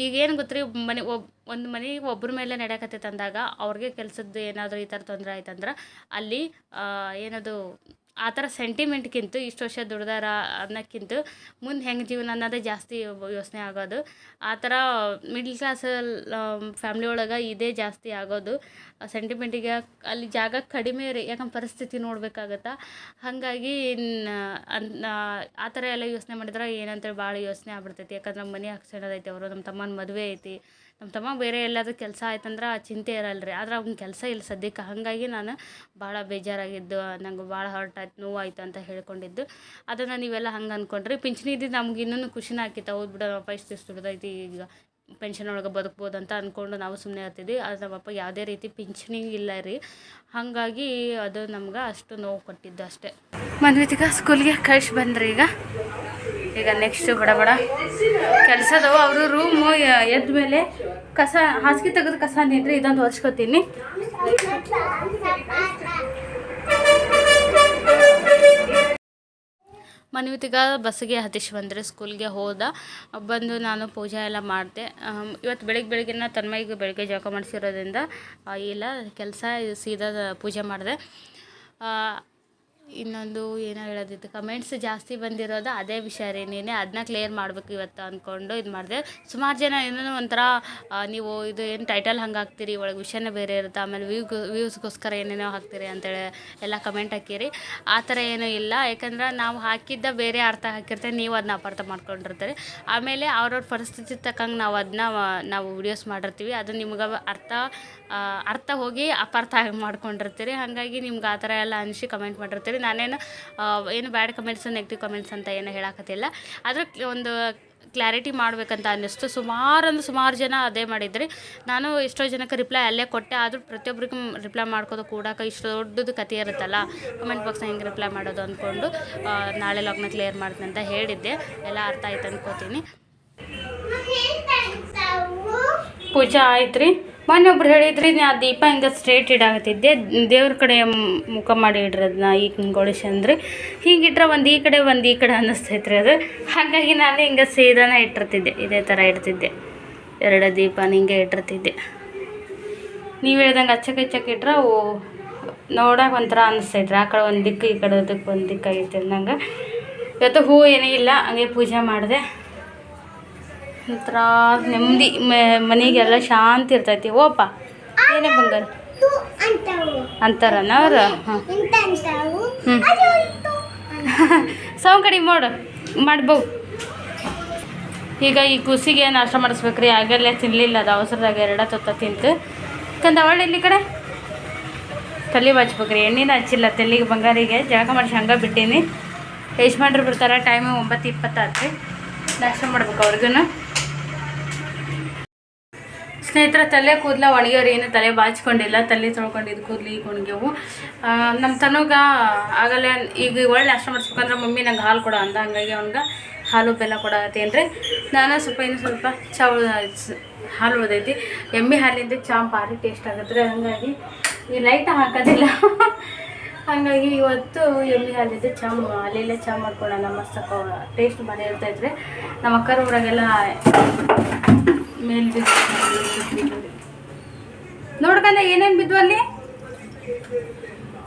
ಈಗೇನು ಗೊತ್ತ್ರಿ, ಮನೆ ಒಬ್ಬ ಒಂದು ಮನೆ ಒಬ್ಬರ ಮೇಲೆ ನಡೆಯಕತ್ತೈತೆ ಅಂದಾಗ, ಅವ್ರಿಗೆ ಕೆಲಸದ್ದು ಏನಾದರೂ ಈ ಥರ ತೊಂದರೆ ಆಯ್ತಂದ್ರೆ, ಅಲ್ಲಿ ಏನದು ಆ ಥರ ಸೆಂಟಿಮೆಂಟ್ಗಿಂತ ಇಷ್ಟು ವರ್ಷ ದುಡ್ದಾರ ಅನ್ನೋಕ್ಕಿಂತ ಮುಂದೆ ಹೆಂಗೆ ಜೀವನ ಅನ್ನೋದೇ ಜಾಸ್ತಿ ಯೋಚನೆ ಆಗೋದು. ಆ ಥರ ಮಿಡ್ಲ್ ಕ್ಲಾಸ್ ಫ್ಯಾಮ್ಲಿ ಒಳಗೆ ಇದೇ ಜಾಸ್ತಿ ಆಗೋದು. ಸೆಂಟಿಮೆಂಟಿಗೆ ಅಲ್ಲಿ ಜಾಗ ಕಡಿಮೆ ರೀ, ಯಾಕಂದ್ರೆ ಪರಿಸ್ಥಿತಿ ನೋಡ್ಬೇಕಾಗತ್ತೆ. ಹಾಗಾಗಿ ಆ ಥರ ಎಲ್ಲ ಯೋಚನೆ ಮಾಡಿದ್ರೆ ಏನಂತೇಳಿ ಭಾಳ ಯೋಚನೆ ಆಗ್ಬಿಡ್ತೈತಿ. ಯಾಕಂದ್ರೆ ನಮ್ಮ ಮನೆ ಹಾಕ್ಸೋಣದೈತಿ ಅವರು, ನಮ್ಮ ತಮ್ಮನ ಮದುವೆ ಐತಿ. ನಮ್ಮ ತಮ್ಮ ಬೇರೆ ಎಲ್ಲಾದರೂ ಕೆಲಸ ಆಯ್ತಂದ್ರೆ ಆ ಚಿಂತೆ ಇರಲ್ಲ ರೀ ಆದ್ರೆ ಅವ್ನ ಕೆಲಸ ಇಲ್ಲ ಸದ್ಯಕ್ಕೆ. ಹಾಗಾಗಿ ನಾನು ಭಾಳ ಬೇಜಾರಾಗಿದ್ದು, ನಂಗೆ ಭಾಳ ಹರ್ಟ್ ಆಯ್ತು, ನೋವಾಯಿತು ಅಂತ ಹೇಳ್ಕೊಂಡಿದ್ದು. ಅದನ್ನು ನೀವೆಲ್ಲ ಹಂಗೆ ಅಂದ್ಕೊಂಡ್ರಿ ಪಿಂಚಣಿ ಇದ್ದಿದ್ದು ನಮ್ಗೆ ಇನ್ನೂ ಖುಷಿನ ಆಕಿತ್ತು. ಹೌದು ಬಿಡ ನಮ್ಮ ಇಷ್ಟು ಇಷ್ಟು ದುಡ್ದೈತಿ, ಈಗ ಪೆನ್ಷನ್ ಒಳಗೆ ಬದುಕ್ಬೋದು ಅಂತ ಅಂದ್ಕೊಂಡು ನಾವು ಸುಮ್ಮನೆ ಇರ್ತಿದ್ವಿ. ಆದ್ರೆ ನಮ್ಮಪ್ಪ ಯಾವುದೇ ರೀತಿ ಪಿಂಚಣಿ ಇಲ್ಲ ರೀ. ಹಾಗಾಗಿ ಅದು ನಮ್ಗೆ ಅಷ್ಟು ನೋವು ಕೊಟ್ಟಿದ್ದು ಅಷ್ಟೇ. ಮನ್ವಿತಿಗ ಸ್ಕೂಲ್ಗೆ ಕಳ್ಸಿ ಬಂದ್ರಿ ಈಗ. ಈಗ ನೆಕ್ಸ್ಟ್ ಬಡ ಬಡ. ಕೆಲಸದವು ಅವರು ರೂಮು ಎದ್ದ ಮೇಲೆ ಕಸ, ಹಾಸಿಗೆ ತೆಗೆದು ಕಸ ನೀಡ್ರಿ ಇದೊಂದು ಒರ್ಸ್ಕೊತೀನಿ ಮನ್ವಿತಿಗ ಬಸ್ಸಿಗೆ ಹತ್ತಿಸಿ ಬಂದರೆ ಸ್ಕೂಲ್ಗೆ ಹೋದ. ಬಂದು ನಾನು ಪೂಜೆ ಎಲ್ಲ ಮಾಡಿದೆ. ಇವತ್ತು ಬೆಳಗ್ಗೆ ಬೆಳಗ್ಗೆನ ತನ್ಮೈಗೆ ಬೆಳಗ್ಗೆ ಜಳಕ ಮಾಡಿಸಿರೋದ್ರಿಂದ ಇಲ್ಲ, ಕೆಲಸ ಸೀದಾ ಪೂಜೆ ಮಾಡಿದೆ. ಇನ್ನೊಂದು ಏನೋ ಹೇಳೋದಿತ್ತು. ಕಮೆಂಟ್ಸ್ ಜಾಸ್ತಿ ಬಂದಿರೋದು ಅದೇ ವಿಷಯ ರೀ. ನೀನೆ ಅದನ್ನ ಕ್ಲಿಯರ್ ಮಾಡ್ಬೇಕು ಇವತ್ತು ಅಂದ್ಕೊಂಡು ಇದು ಮಾಡಿದೆ. ಸುಮಾರು ಜನ ಏನೋ ಒಂಥರ ನೀವು ಇದು ಏನು ಟೈಟಲ್ ಹಂಗೆ ಹಾಕ್ತೀರಿ, ಒಳಗೆ ವಿಷಯನೇ ಬೇರೆ ಇರುತ್ತೆ. ಆಮೇಲೆ ವ್ಯೂ ವ್ಯೂಸ್ಗೋಸ್ಕರ ಏನೇನೋ ಹಾಕ್ತೀರಿ ಅಂತೇಳಿ ಎಲ್ಲ ಕಮೆಂಟ್ ಹಾಕಿರಿ. ಆ ಥರ ಏನೂ ಇಲ್ಲ. ಯಾಕಂದ್ರೆ ನಾವು ಹಾಕಿದ್ದ ಬೇರೆ ಅರ್ಥ ಹಾಕಿರ್ತೇವೆ ನೀವು ಅದನ್ನ ಅಪಾರ್ಥ ಮಾಡ್ಕೊಂಡಿರ್ತೀರಿ. ಆಮೇಲೆ ಅವ್ರವ್ರ ಪರಿಸ್ಥಿತಿ ತಕ್ಕಂಗೆ ನಾವು ಅದನ್ನ ನಾವು ವಿಡಿಯೋಸ್ ಮಾಡಿರ್ತೀವಿ. ಅದು ನಿಮ್ಗೆ ಅರ್ಥ ಅರ್ಥ ಹೋಗಿ ಅಪಾರ್ಥ ಆಗಿ ಮಾಡ್ಕೊಂಡಿರ್ತೀರಿ. ಹಾಗಾಗಿ ನಿಮ್ಗೆ ಆ ಥರ ಎಲ್ಲ ಅನಿಸಿ ಕಮೆಂಟ್ ಮಾಡಿರ್ತೀರಿ. ನಾನೇನು ಏನು ಬ್ಯಾಡ್ ಕಮೆಂಟ್ಸ್ ನೆಗೆಟಿವ್ ಕಮೆಂಟ್ಸ್ ಅಂತ ಏನು ಹೇಳಕತ್ತಿಲ್ಲ. ಆದರೆ ಒಂದು ಕ್ಲಾರಿಟಿ ಮಾಡಬೇಕಂತ ಅನ್ನಿಸ್ತು. ಸುಮಾರು ಅಂದ್ರೆ ಸುಮಾರು ಜನ ಅದೇ ಮಾಡಿದ್ರಿ. ನಾನು ಎಷ್ಟೋ ಜನಕ್ಕೆ ರಿಪ್ಲೈ ಅಲ್ಲೇ ಕೊಟ್ಟೆ. ಆದರೂ ಪ್ರತಿಯೊಬ್ಬರಿಗೂ ರಿಪ್ಲೈ ಮಾಡ್ಕೋದು ಕೂಡಕ್ಕೆ ಇಷ್ಟು ದೊಡ್ಡದು ಕತೆ ಇರುತ್ತಲ್ಲ ಕಮೆಂಟ್ ಬಾಕ್ಸ್ನ ಹೆಂಗೆ ರಿಪ್ಲೈ ಮಾಡೋದು ಅಂದ್ಕೊಂಡು ನಾಳೆ ಲಾಗ್ನ ಕ್ಲಿಯರ್ ಮಾಡ್ತೀನಿ ಅಂತ ಹೇಳಿದ್ದೆ. ಎಲ್ಲ ಅರ್ಥ ಆಯ್ತು ಅನ್ಕೋತೀನಿ. ಪೂಜಾ ಆಯ್ತು ರೀ ಮೊನ್ನೆ ಒಬ್ರು ಹೇಳಿದ್ರಿ ನಾ ದೀಪ ಹಿಂಗೆ ಸ್ಟ್ರೇಟ್ ಇಡಾಕತ್ತಿದ್ದೆ. ದೇವ್ರ ಕಡೆ ಮುಖ ಮಾಡಿ ಇಡ್ರಿ ಅದನ್ನ ಈಗ ಹಿಂಗೊಳಿಸಿ ಅಂದ್ರೆ. ಹಿಂಗೆ ಇಟ್ರೆ ಒಂದು ಈ ಕಡೆ, ಒಂದು ಈ ಕಡೆ ಅನ್ನಿಸ್ತೈತ್ರಿ ಅದು. ಹಾಗಾಗಿ ನಾನು ಹಿಂಗೆ ಸೀದಾನ ಇಟ್ಟಿರ್ತಿದ್ದೆ. ಇದೇ ಥರ ಇಡ್ತಿದ್ದೆ. ಎರಡು ದೀಪನ ಹಿಂಗೆ ಇಟ್ಟಿರ್ತಿದ್ದೆ. ನೀವು ಹೇಳ್ದಂಗೆ ಅಚ್ಚಕ್ಕೆ ಇಚ್ಚಕ್ಕೆ ಇಟ್ರೆ ಓ ನೋಡಕ್ಕೆ ಒಂಥರ ಅನ್ನಿಸ್ತೈತ್ರಿ. ಆ ಕಡೆ ಒಂದು ದಿಕ್ಕು, ಈ ಕಡೆ ಅದಕ್ಕೆ ಒಂದು ದಿಕ್ಕು ಆಗೈತೆ ನಂಗೆ ಇವತ್ತು ಹೂ ಏನೂ ಇಲ್ಲ, ಹಂಗೆ ಪೂಜೆ ಮಾಡಿದೆ. ಒಂಥರ ನೆಮ್ಮದಿ ಮನೆಗೆಲ್ಲ ಶಾಂತಿ ಇರ್ತೈತಿ. ಓಪ ಏನೇ ಬಂಗಾರ? ಅಂತಾರನ ಅವ್ರು? ಹ್ಞೂ ಸೌಂಡ್ ಕಡಿಮೆ ಮಾಡು, ಮಾಡ್ಬೋ. ಈಗ ಈ ಕೂಸಿಗೆ ನಾಷ್ಟ ಮಾಡಿಸ್ಬೇಕ್ರಿ? ಆಗಲ್ಲೇ ತಿನ್ನಲಿಲ್ಲ ಅದು ಅವಸರದಾಗ ಎರಡ ತೊತ್ತ ತಿಂತು. ಕಂದ ಅವಳು ಇಲ್ಲಿ ಕಡೆ? ತಲೆ ಹಚ್ಬೇಕ್ರಿ ಎಣ್ಣೆನ ಹಚ್ಚಿಲ್ಲ. ತಲೆಗೆ ಬಂಗಾರಿಗೆ ಜಾಗ ಮಾಡಿಸಿ ಹಂಗೆ ಬಿಟ್ಟೀನಿ. ಯಜಮಾನ್ರು ಬಿಡ್ತಾರೆ ಟೈಮು ಒಂಬತ್ತು ಇಪ್ಪತ್ತಾತ್ರಿ. ನಾಷ್ಟ ಮಾಡ್ಬೇಕು ಅವ್ರಿಗೂ ಸ್ನೇಹಿತರ, ತಲೆ ಕೂದಲ ಒಣಗ್ಯವ್ರು ಏನು ತಲೆ ಬಾಚ್ಕೊಂಡಿಲ್ಲ. ತಲೆ ತೊಳ್ಕೊಂಡಿದ್ದು ಕೂದಲು ಈಗ ಒಣಗ್ಯವು. ನಮ್ಮ ತನಗ ಆಗಲೇ ಈಗ ಒಳ್ಳೆ ನಾಷ್ಟ ಮಾಡಿಸ್ಬೇಕಂದ್ರೆ ಮಮ್ಮಿ ನಂಗೆ ಹಾಲು ಕೊಡೋ ಅಂದ. ಹಂಗಾಗಿ ಅವ್ನಿಗೆ ಹಾಲು ಬೆಲ್ಲ ಕೊಡತ್ತೇನು ರೀ ನಾನು ಸ್ವಲ್ಪ ಇನ್ನು ಸ್ವಲ್ಪ ಚಾ ಹಾಲು ಉಳ್ದೈತಿ. ಎಮ್ಮೆ ಹಾಲಿಂದ ಚಾ ಭಾರಿ ಟೇಸ್ಟ್ ಆಗುತ್ತೆ ಹಾಗಾಗಿ ಈ ಲೈಟ್ ಹಾಕೋದಿಲ್ಲ. ಹಾಗಾಗಿ ಇವತ್ತು ಎಮ್ಮೆ ಹಾಲಿಂದ ಚಾ ಅಲ್ಲಿಲ್ಲ ಚಾ ಮಾಡ್ಕೊಳ್ಳೋಣ ಮಸ್ತ್ ಟೇಸ್ಟ್ ಭಾರಿ ಇರ್ತೈತ್ರಿ. ನಮ್ಮ ಅಕ್ಕರ ಊರಾಗೆಲ್ಲ ಮೇಲ್ ನೋಡ್ಕಂದ ಏನೇನು ಬಿದ್ವು ಅಲ್ಲಿ?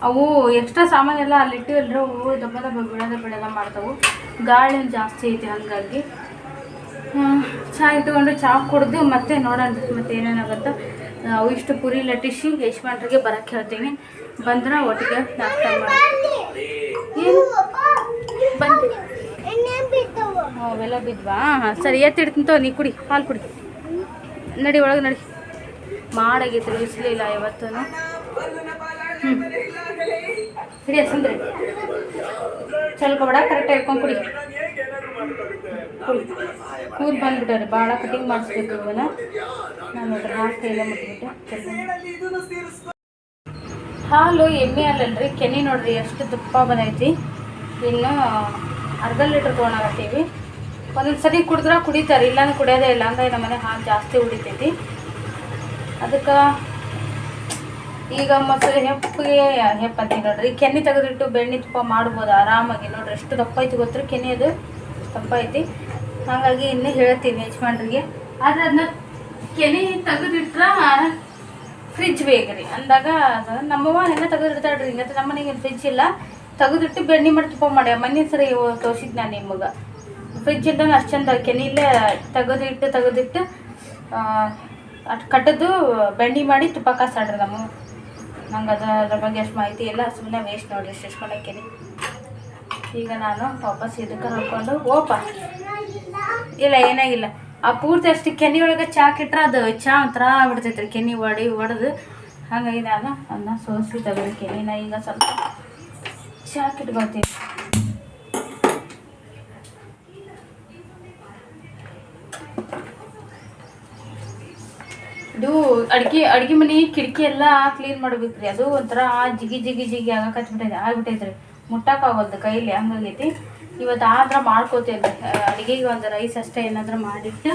ಅವು ಎಕ್ಸ್ಟ್ರಾ ಸಾಮಾನೆಲ್ಲ ಅಲ್ಲಿ ಇಟ್ಟಿವಲ್ರಿ ಅವು ದಬ್ಬ ದಬ್ಬ ಬೀಳೋದ ಬೀಳೋದ ಮಾಡ್ತಾವು. ಗಾಳಿ ಜಾಸ್ತಿ ಐತಿ ಹಾಗಾಗಿ. ಚಹಾ ಇಟ್ಕೊಂಡು ಚಹಾ ಕುಡ್ದು ಮತ್ತೆ ನೋಡೋಣ ಮತ್ತೆ ಏನೇನಾಗುತ್ತೆ ಅವು ಇಷ್ಟು ಪುರಿ ಲಟ್ಟಿಸಿ ಯಶವಂತರಿಗೆ ಬರಕ್ಕೆ ಹೇಳ್ತೀನಿ. ಬಂದ್ರೆ ಒಟ್ಟಿಗೆ ನಾಷ್ಟ ಮಾಡಿ ಅವೆಲ್ಲ ಬಿದ್ವಾ? ಹಾಂ ಸರಿ ಎತ್ತಿಡ್ತೀನಿ ನೀ ಕುಡಿ ಹಾಲು ಕುಡಿ. ನಡಿ ಒಳಗೆ ನಡಿ. ಮಾಡಾಗೈತ್ರಿ ಬಿಸಿಲಿಲ್ಲ ಇವತ್ತು ಹ್ಞೂ ಹಿಡಿಯ ಸುಂದ್ರಿ ಚಲ್ಕೊಬೇಡ ಕರೆಕ್ಟಾಗಿ ಇಟ್ಕೊಂಡು ಕುಡಿ. ಕೂದಲು ಬಂದ್ಬಿಟ್ಟಾರೆ ಭಾಳ ಕಟಿಂಗ್ ಮಾಡಿಸ್ಬೇಕು ಇವನ ನಾನು ಅದ್ರ ಹಾಕಿ ಎಲ್ಲ ಮುಟ್ಬಿಟ್ಟು ಹಾಲು ಎಮ್ಮೆ ಹಾಲಲ್ರಿ ಕೆನೆ ನೋಡ್ರಿ, ಎಷ್ಟು ತುಪ್ಪ ಬಂದೈತಿ. ಇನ್ನು ಅರ್ಧ ಲೀಟ್ರ್ ತೊಗೊಳಕತ್ತೀವಿ ಒಂದೊಂದು ಸರಿ ಕುಡಿದ್ರೆ ಕುಡಿತಾರೆ, ಇಲ್ಲಾಂದ್ರೆ ಕುಡಿಯೋದೇ ಇಲ್ಲ, ಅಂದ್ರೆ ನಮ್ಮ ಮನೆ ಹಾಲು ಜಾಸ್ತಿ ಉಳಿತೈತಿ. ಅದಕ್ಕೆ ಈಗ ಮೊಸರು ಹೆಪ್ಪಿಗೆ ಹೆಪ್ಪ ಅಂತೀನಿ ನೋಡ್ರಿ ಕೆನೆ ತೆಗೆದಿಟ್ಟು ಬೆಣ್ಣೆ ತುಪ್ಪ ಮಾಡ್ಬೋದು ಆರಾಮಾಗಿ. ನೋಡ್ರಿ ಎಷ್ಟು ದಪ್ಪ ಐತಿ ಗೊತ್ತ್ರಿ ಕೆನೆ ಅದು ದಪ್ಪ ಐತಿ. ಹಾಗಾಗಿ ಇನ್ನೂ ಹೇಳ್ತೀನಿ ಯಜಮಾನ್ರಿಗೆ. ಆದ್ರೆ ಅದನ್ನ ಕೆನೆ ತೆಗೆದಿಟ್ರೆ ಫ್ರಿಜ್ ಬೇಕ್ರಿ ಅಂದಾಗ ಅದು, ನಮ್ಮವ್ವ ಎಲ್ಲ ತೆಗೆದಿಡ್ತಾಳ್ರಿ. ಹಿಂಗೆ ನಮ್ಮ ಮನೆಗೆ ಫ್ರಿಜ್ ಇಲ್ಲ. ತೆಗೆದಿಟ್ಟು ಬೆಣ್ಣೆ ಮಾಡಿ ತುಪ್ಪ ಮಾಡಿ ಮನೆ ಸರಿ ತೋರಿಸಿದ್ ನಾನು ನಿಮಗೆ. ಫ್ರಿಜ್ ಇದ್ದಂಗೆ ಅಷ್ಟು ಚಂದ ಕೆನಿಲೆ ತೆಗೆದಿಟ್ಟು ತೆಗೆದಿಟ್ಟು ಅಷ್ಟು ಕಟ್ಟದು ಬೆಣ್ಣೆ ಮಾಡಿ ತುಪ್ಪ ಕಾಸಾಡ್ರಿ ನಮ್ಮ ನಂಗೆ ಅದು ಅದ್ರ ಬಗ್ಗೆ ಅಷ್ಟು ಮಾಹಿತಿ ಇಲ್ಲ. ಸುಮ್ಮನೆ ವೇಸ್ಟ್ ನೋಡಿರಿ ಎಷ್ಟು ಕೆನಿ ಈಗ ನಾನು ವಾಪಸ್ ಇದಕ್ಕೆ ಹಾಕ್ಕೊಂಡು ಓಪ. ಇಲ್ಲ, ಏನಾಗಿಲ್ಲ. ಆ ಪೂರ್ತಿ ಅಷ್ಟು ಕೆನೆ ಒಳಗೆ ಚಾ ಕಿಟ್ರೆ, ಅದು ಚಾ ಒಂಥರ ಬಿಡ್ತೈತ್ರಿ ಕೆನೆ ಒಡಿ, ಒಡೆದು. ಹಾಗಾಗಿ ನಾನು ಅದನ್ನ ಸೋಸಿ ತೆಗೆದು ಕೆನಿನ ಈಗ ಸ್ವಲ್ಪ ಚಾ ಇಟ್ಕೊಳ್ತೀನಿ ಇದು ಅಡ್ಗೆ ಅಡ್ಗೆ ಮನೆ ಕಿಟಕಿ ಎಲ್ಲ ಕ್ಲೀನ್ ಮಾಡ್ಬೇಕ್ರಿ. ಅದು ಒಂಥರ ಜಿಗಿ ಜಿಗಿ ಜಿಗಿ ಆಗಕತ್ಬಿಟ್ಟೈತೆ ಆಗ್ಬಿಟ್ಟೈತ್ರಿ ಮುಟ್ಟಕ್ಕಾಗೋಲ್ದು ಕೈಲಿ, ಹಂಗಾಗೈತಿ. ಇವತ್ತು ಆದ್ರ ಮಾಡ್ಕೋತೇವೆ ಅಡುಗೆಗೆ ಒಂದು ರೈಸ್ ಅಷ್ಟೇ ಏನಾದ್ರೂ ಮಾಡಿಟ್ಟು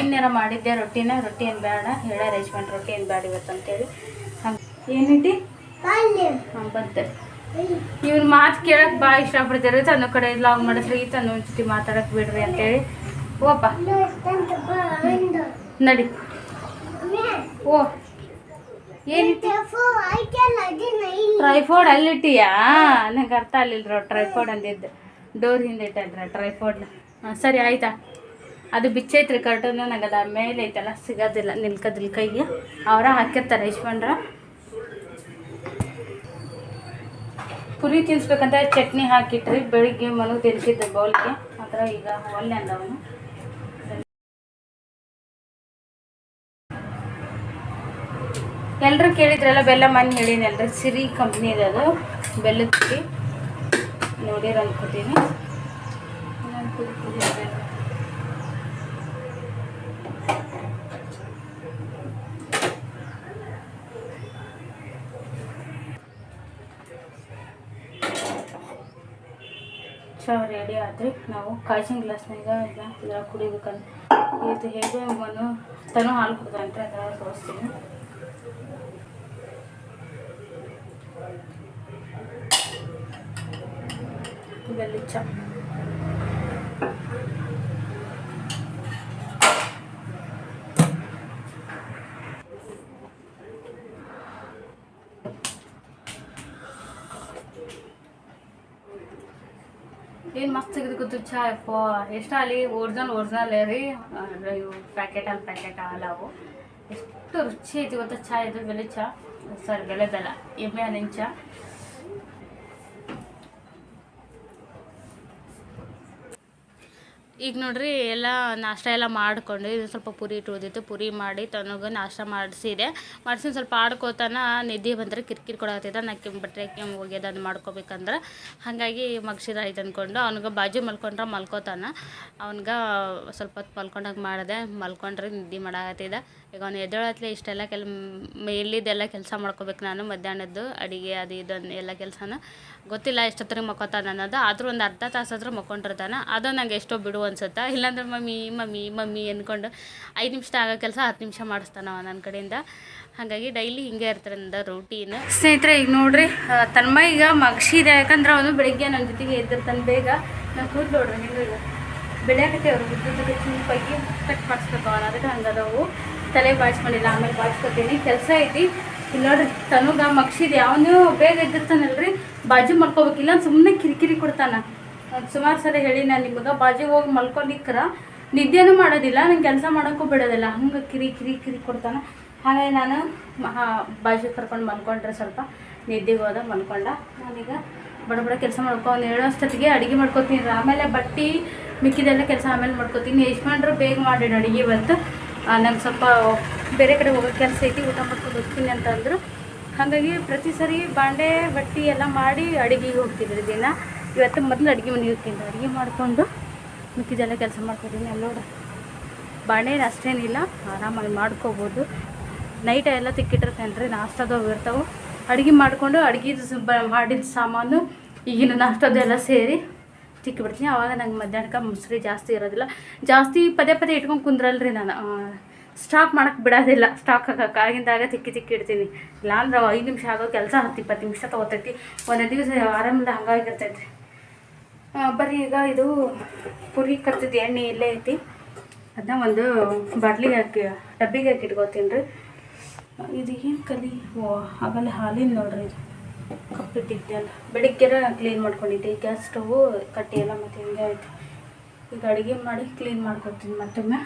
ಇನ್ನೇನ ಮಾಡಿದ್ದೆ ರೊಟ್ಟಿನ. ರೊಟ್ಟಿ ಏನು ಬೇಡ ಹೇಳ ರೇಷ್ಮೆಂಟ್ ರೊಟ್ಟಿ ಏನು ಬೇಡ ಇವತ್ತು ಅಂತೇಳಿ. ಹಂಗೆ. ಏನಿಟ್ಟಿ ಹಾಂ, ಬಂತೆ. ಇವ್ನ ಮಾತು ಕೇಳಕ್ಕೆ ಭಾಳ ಇಷ್ಟಪಡ್ತಾರೆ. ತನ್ನ ಕಡೆ ಲಾಗ್ ಮಾಡಿಸ್ರಿ ತನ್ನ ಜೊತೆ ಮಾತಾಡಕ್ಕೆ ಬಿಡ್ರಿ ಅಂತೇಳಿ. ಓಪ ನಡಿ. ಓ ಏನಿಟ್ಟು ಟ್ರೈಫೋಡ್ ಅಲ್ಲಿಟ್ಟಿಯಾ ನಂಗೆ ಅರ್ಥ ಆಗ್ಲಿಲ್ಲ ಟ್ರೈಫೋಡ್ ಅಂದಿದ್ದು. ಡೋರ್ ಹಿಂದೆ ಇಟ್ಟಲ್ರ ಟ್ರೈಫೋಡ್ನ ಸರಿ, ಆಯ್ತಾ. ಅದು ಬಿಚ್ಚೈತ್ರಿ ಕರ್ಟನ್ ನಂಗೆ ಅದು ಮೇಲೆ ಐತಲ್ಲ, ಸಿಗೋದಿಲ್ಲ, ನಿಲ್ಕದಿಲ್ಲ ಕೈಗೆ. ಅವರ ಹಾಕಿರ್ತಾರೆ ಯಶ್ವಂಡ್ರ ಪುರಿ ತಿನ್ಸ್ಬೇಕಂತ ಚಟ್ನಿ ಹಾಕಿಟ್ರಿ, ಬೆಳಿಗ್ಗೆ ಮನಗೆ ತಿನ್ಸಿದ್ದೆ ಬೌಲ್ಗೆ. ಮಾತ್ರ ಈಗ ಒಲ್ಲೆ ಅಂದವನು. ಎಲ್ಲರೂ ಕೇಳಿದ್ರಲ್ಲ, ಬೆಲ್ಲ ಮನ್ ಹೇಳಿನಿ ಅಲ್ರ. ಸಿರಿ ಕಂಪ್ನಿ ಇದೆ ಅದು. ಬೆಲ್ಲದ ಪುಡಿ ನೋಡಿರ ಅನ್ಕೋತೀನಿ ರೆಡಿ ಆದ್ರಿ. ನಾವು ಕಾಯಿಸಿನ ಗ್ಲಾಸ್ನಾಗ ಇಲ್ಲ ಇದ್ರಾಗ ಕುಡಿಬೇಕಂತ. ಇದು ಹೇಗೆ ಮನು, ತನು ಹಾಲು ಕುಡ್ದಂಟ್ರೆ ಅದ್ರಾಗ ತೋರಿಸ್ತೀನಿ ಬೆಲ್ಲ ಚಾ ಏನು ಮಸ್ತ್ ತೆಗೆದು ಗೊತ್ತು ಚಾ ಯಪ್ಪ ಎಷ್ಟು ಅಲ್ಲಿ ಒರಿಜಿನಲ್ ಒರಿಜಿನಲ್ ರೀ ಅಂದ್ರೆ ಇವು ಪ್ಯಾಕೆಟ್ ಅಲ್ಲಿ ಪ್ಯಾಕೆಟ್ ಹಾಲು ಅವು ಎಷ್ಟು ರುಚಿ ಐತಿ ಗೊತ್ತಾ ಚಾ ಇದು ಬೆಲೆ ಚಾ ಸಾರಿ ಬೆಲೆ ಬೆಲ್ಲ ಎಮ್ಮೆ ಹಾಲಿನ ಚಾ ಈಗ ನೋಡ್ರಿ ಎಲ್ಲ ನಾಷ್ಟ ಎಲ್ಲ ಮಾಡ್ಕೊಂಡು ಇದು ಸ್ವಲ್ಪ ಪುರಿ ಇಟ್ಟು ಉಳಿದಿತ್ತು, ಪುರಿ ಮಾಡಿ ತನಗೆ ನಾಷ್ಟ ಮಾಡಿಸಿದೆ. ಮಾಡಿಸಿ ಸ್ವಲ್ಪ ಆಡ್ಕೋತಾನ ನಿದ್ದೆ ಬಂದರೆ ಕಿರಿಕಿರಿ ಕೊಡತ್ತಿದ್ದ ನಾ ಕೆಮ್ಮು ಬಟ್ಟೆ ಕೆಮ್ಮು ಹೋಗ್ಯದ ಅದು ಮಾಡ್ಕೋಬೇಕಂದ್ರೆ. ಹಾಗಾಗಿ ಮಗ್ಸಿದ ಆಯ್ತು ಅಂದ್ಕೊಂಡು ಅವ್ನಿಗೆ ಬಾಜು ಮಲ್ಕೊಂಡ್ರೆ ಮಲ್ಕೋತಾನ. ಅವ್ನಿಗೆ ಸ್ವಲ್ಪ ಹೊತ್ತು ಮಲ್ಕೊಂಡಾಗ ಮಾಡಿದೆ, ಮಲ್ಕೊಂಡ್ರೆ ನಿದ್ದೆ ಮಾಡಾಕತ್ತಿದ್ದ ಈಗ ಅವ್ನು ಎದ್ದೇಳತ್ಲೆ ಇಷ್ಟೆಲ್ಲ ಕೆಲ್, ಮೇಲಿದ್ದೆಲ್ಲ ಕೆಲಸ ಮಾಡ್ಕೋಬೇಕು ನಾನು ಮಧ್ಯಾಹ್ನದ್ದು, ಅಡುಗೆ ಅದು ಇದನ್ನು ಎಲ್ಲ ಕೆಲಸನ. ಗೊತ್ತಿಲ್ಲ ಎಷ್ಟೊತ್ತಿಗೆ ಮಕ್ಕೋತಾನೆ ಅನ್ನೋದು, ಆದರೂ ಒಂದು ಅರ್ಧ ತಾಸಾದ್ರೂ ಮಕ್ಕೊಂಡಿರ್ತಾನೆ. ಅದು ನಂಗೆ ಎಷ್ಟೋ ಬಿಡು ಅನ್ಸುತ್ತೆ? ಇಲ್ಲಾಂದ್ರೆ ಮಮ್ಮಿ ಮಮ್ಮಿ ಮಮ್ಮಿ ಅಂದ್ಕೊಂಡು ಐದು ನಿಮಿಷ ಆಗೋ ಕೆಲಸ ಹತ್ತು ನಿಮಿಷ ಮಾಡಿಸ್ತಾನ ಅವ ನನ್ನ ಕಡೆಯಿಂದ. ಹಾಗಾಗಿ ಡೈಲಿ ಹಿಂಗೆ ಇರ್ತಾರೆ ನಂದು ರೂಟೀನ್ ಸ್ನೇಹಿತರೆ, ಈಗ ನೋಡ್ರಿ ತನ್ಮ ಈಗ ಮಗ್ಸಿದೆ. ಯಾಕಂದ್ರೆ ಅವನು ಬೆಳಿಗ್ಗೆ ನನ್ನ ಜೊತೆಗೆ ಎದ್ದಿರ್ತಾನೆ ಬೇಗ. ನಾನು ಕೂದ್ ನೋಡ್ರಿ ಹಿಂಗೆ ಬೆಳೆಯಕತ್ತೆ ಅವರು ಉದ್ದುದ್ದಕ್ಕೆ ಚೂಪಾಗಿ ಕಟ್ ಮಾಡಿಸ್ಬೇಕು ಅದಕ್ಕೆ ಹಂಗದವು. ತಲೆ ಬಾಚ್ಕೊಂಡಿಲ್ಲ ಆಮೇಲೆ ಬಾಚ್ಕೊತೀನಿ ಕೆಲಸ ಐತಿ. ಇಲ್ಲಿ ತನುಗ ಮಗ್ಸಿದ್ ಅವನು ಬೇಗ ಎದ್ದಿರ್ತಾನಲ್ರಿ. ಬಾಜು ಮಲ್ಕೋಬೇಕಿಲ್ಲ ಸುಮ್ಮನೆ ಕಿರಿಕಿರಿ ಕೊಡ್ತಾನ. ಸುಮಾರು ಸಲ ಹೇಳಿ ನಾನು ನಿಮಗೆ, ಬಾಜಿಗೆ ಹೋಗಿ ಮಲ್ಕೊಂಡಿಕ್ಕರ. ನಿದ್ದೆನೂ ಮಾಡೋದಿಲ್ಲ, ನಂಗೆ ಕೆಲಸ ಮಾಡೋಕ್ಕೂ ಬಿಡೋದಿಲ್ಲ. ಹಂಗೆ ಕಿರಿ ಕಿರಿ ಕಿರಿ ಕೊಡ್ತಾನೆ. ಹಾಗಾಗಿ ನಾನು ಬಾಜು ಕರ್ಕೊಂಡು ಮಲ್ಕೊಂಡ್ರೆ ಸ್ವಲ್ಪ ನಿದ್ದೆಗೆ ಹೋದ ಮಲ್ಕೊಂಡ. ನಾನೀಗ ಬಡ ಬಡ ಕೆಲಸ ಮಾಡ್ಕೊ, ಒಂದು ಏಳು ಅಷ್ಟೊತ್ತಿಗೆ ಅಡುಗೆ ಮಾಡ್ಕೊತೀನಿ. ಆಮೇಲೆ ಬಟ್ಟೆ ಮಿಕ್ಕಿದೆಲ್ಲ ಕೆಲಸ ಆಮೇಲೆ ಮಾಡ್ಕೊತೀನಿ. ಯಜಮಾನ್ರು ಬೇಗ ಮಾಡಿಡೋ ಅಡುಗೆ ಇವತ್ತು ನಂಗೆ ಸ್ವಲ್ಪ ಬೇರೆ ಕಡೆ ಹೋಗೋ ಕೆಲಸ ಐತಿ, ಊಟ ಮಾಡ್ಕೊಂಡು ಹೋಗ್ತೀನಿ ಅಂತ ಅಂದರು. ಹಾಗಾಗಿ ಪ್ರತಿ ಸರಿ ಬಾಂಡೆ, ಬಟ್ಟೆ ಎಲ್ಲ ಮಾಡಿ ಅಡುಗೆಗೆ ಹೋಗ್ತಿದ್ರು ದಿನ. ಇವತ್ತು ಮೊದಲು ಅಡುಗೆ ಮನೆ ಹೋಗ್ತೀನಿ ಅಡುಗೆ ಮಾಡಿಕೊಂಡು ಮಿಕ್ಕಿದೆಲ್ಲ ಕೆಲಸ ಮಾಡ್ಕೊತೀನಿ ಅಲ್ಲಿ ನೋಡ್ರಿ ಬಾಂಡೆ ಅಷ್ಟೇನಿಲ್ಲ, ಆರಾಮಾಗಿ ಮಾಡ್ಕೋಬೋದು. ನೈಟ ಎಲ್ಲ ತಿಕ್ಕಿಟ್ಟಿರ್ತೇನೆ ನಾಷ್ಟದವು ಇರ್ತಾವೆ. ಅಡುಗೆ ಮಾಡಿಕೊಂಡು ಅಡುಗೆದು ಮಾಡಿದ ಸಾಮಾನು, ಈಗಿನ ನಾಷ್ಟದೆಲ್ಲ ಸೇರಿ ತಿಕ್ಕಿಬಿಡ್ತೀನಿ ಆವಾಗ ನಂಗೆ ಮಧ್ಯಾಹ್ನಕ್ಕೆ ಮೊಸರು ಜಾಸ್ತಿ ಇರೋದಿಲ್ಲ. ಜಾಸ್ತಿ ಪದೇ ಪದೇ ಇಟ್ಕೊಂಡು ಕುಂದ್ರಲ್ರಿ ನಾನು. ಸ್ಟಾಕ್ ಮಾಡಕ್ಕೆ ಬಿಡೋದಿಲ್ಲ. ಸ್ಟಾಕ್ ಹಾಕಕ್ಕೆ ಆಗಿಂದಾಗ ತಿಕ್ಕಿ ತಿಕ್ಕಿ ಇಡ್ತೀನಿ. ಇಲ್ಲಾಂದ್ರೆ ಐದು ನಿಮಿಷ ಆಗೋ ಕೆಲಸ ಹತ್ತು ಇಪ್ಪತ್ತು ನಿಮಿಷ ತೊಗೋತೈತಿ. ಒಂದೊಂದು ದಿವಸ ಆರಾಮಿಂದ ಹಂಗಾಗಿರ್ತೈತಿ ಬರೀ ಈಗ ಇದು ಪುರಿ ಕರ್ತಿದ್ದು ಎಣ್ಣೆ ಇಲ್ಲೇ ಐತಿ. ಅದನ್ನ ಒಂದು ಬಾಟ್ಲಿಗೆ ಹಾಕಿ, ಡಬ್ಬಿಗೆ ಹಾಕಿ ಇಟ್ಕೋತೀನಿ ರೀ ಇದು ಏನು ಕಲಿ? ಓ ಆಗಲ್ಲ ಹಾಲಿನ ನೋಡ್ರಿ ಇದು. ಕಪ್ಪಿಟ್ಟಿದ್ದೆಲ್ಲ ಬೆಳಿಗ್ಗೆ ಕ್ಲೀನ್ ಮಾಡ್ಕೊಂಡಿದ್ದೆ. ಗ್ಯಾಸ್ ಸ್ಟವ್ ಕಟ್ಟಿ ಎಲ್ಲ ಮತ್ತೆ ಹಿಂಗೆ ಆಯಿತು. ಈಗ ಅಡುಗೆ ಮಾಡಿ ಕ್ಲೀನ್ ಮಾಡ್ಕೊತೀನಿ ಮತ್ತೊಮ್ಮೆ.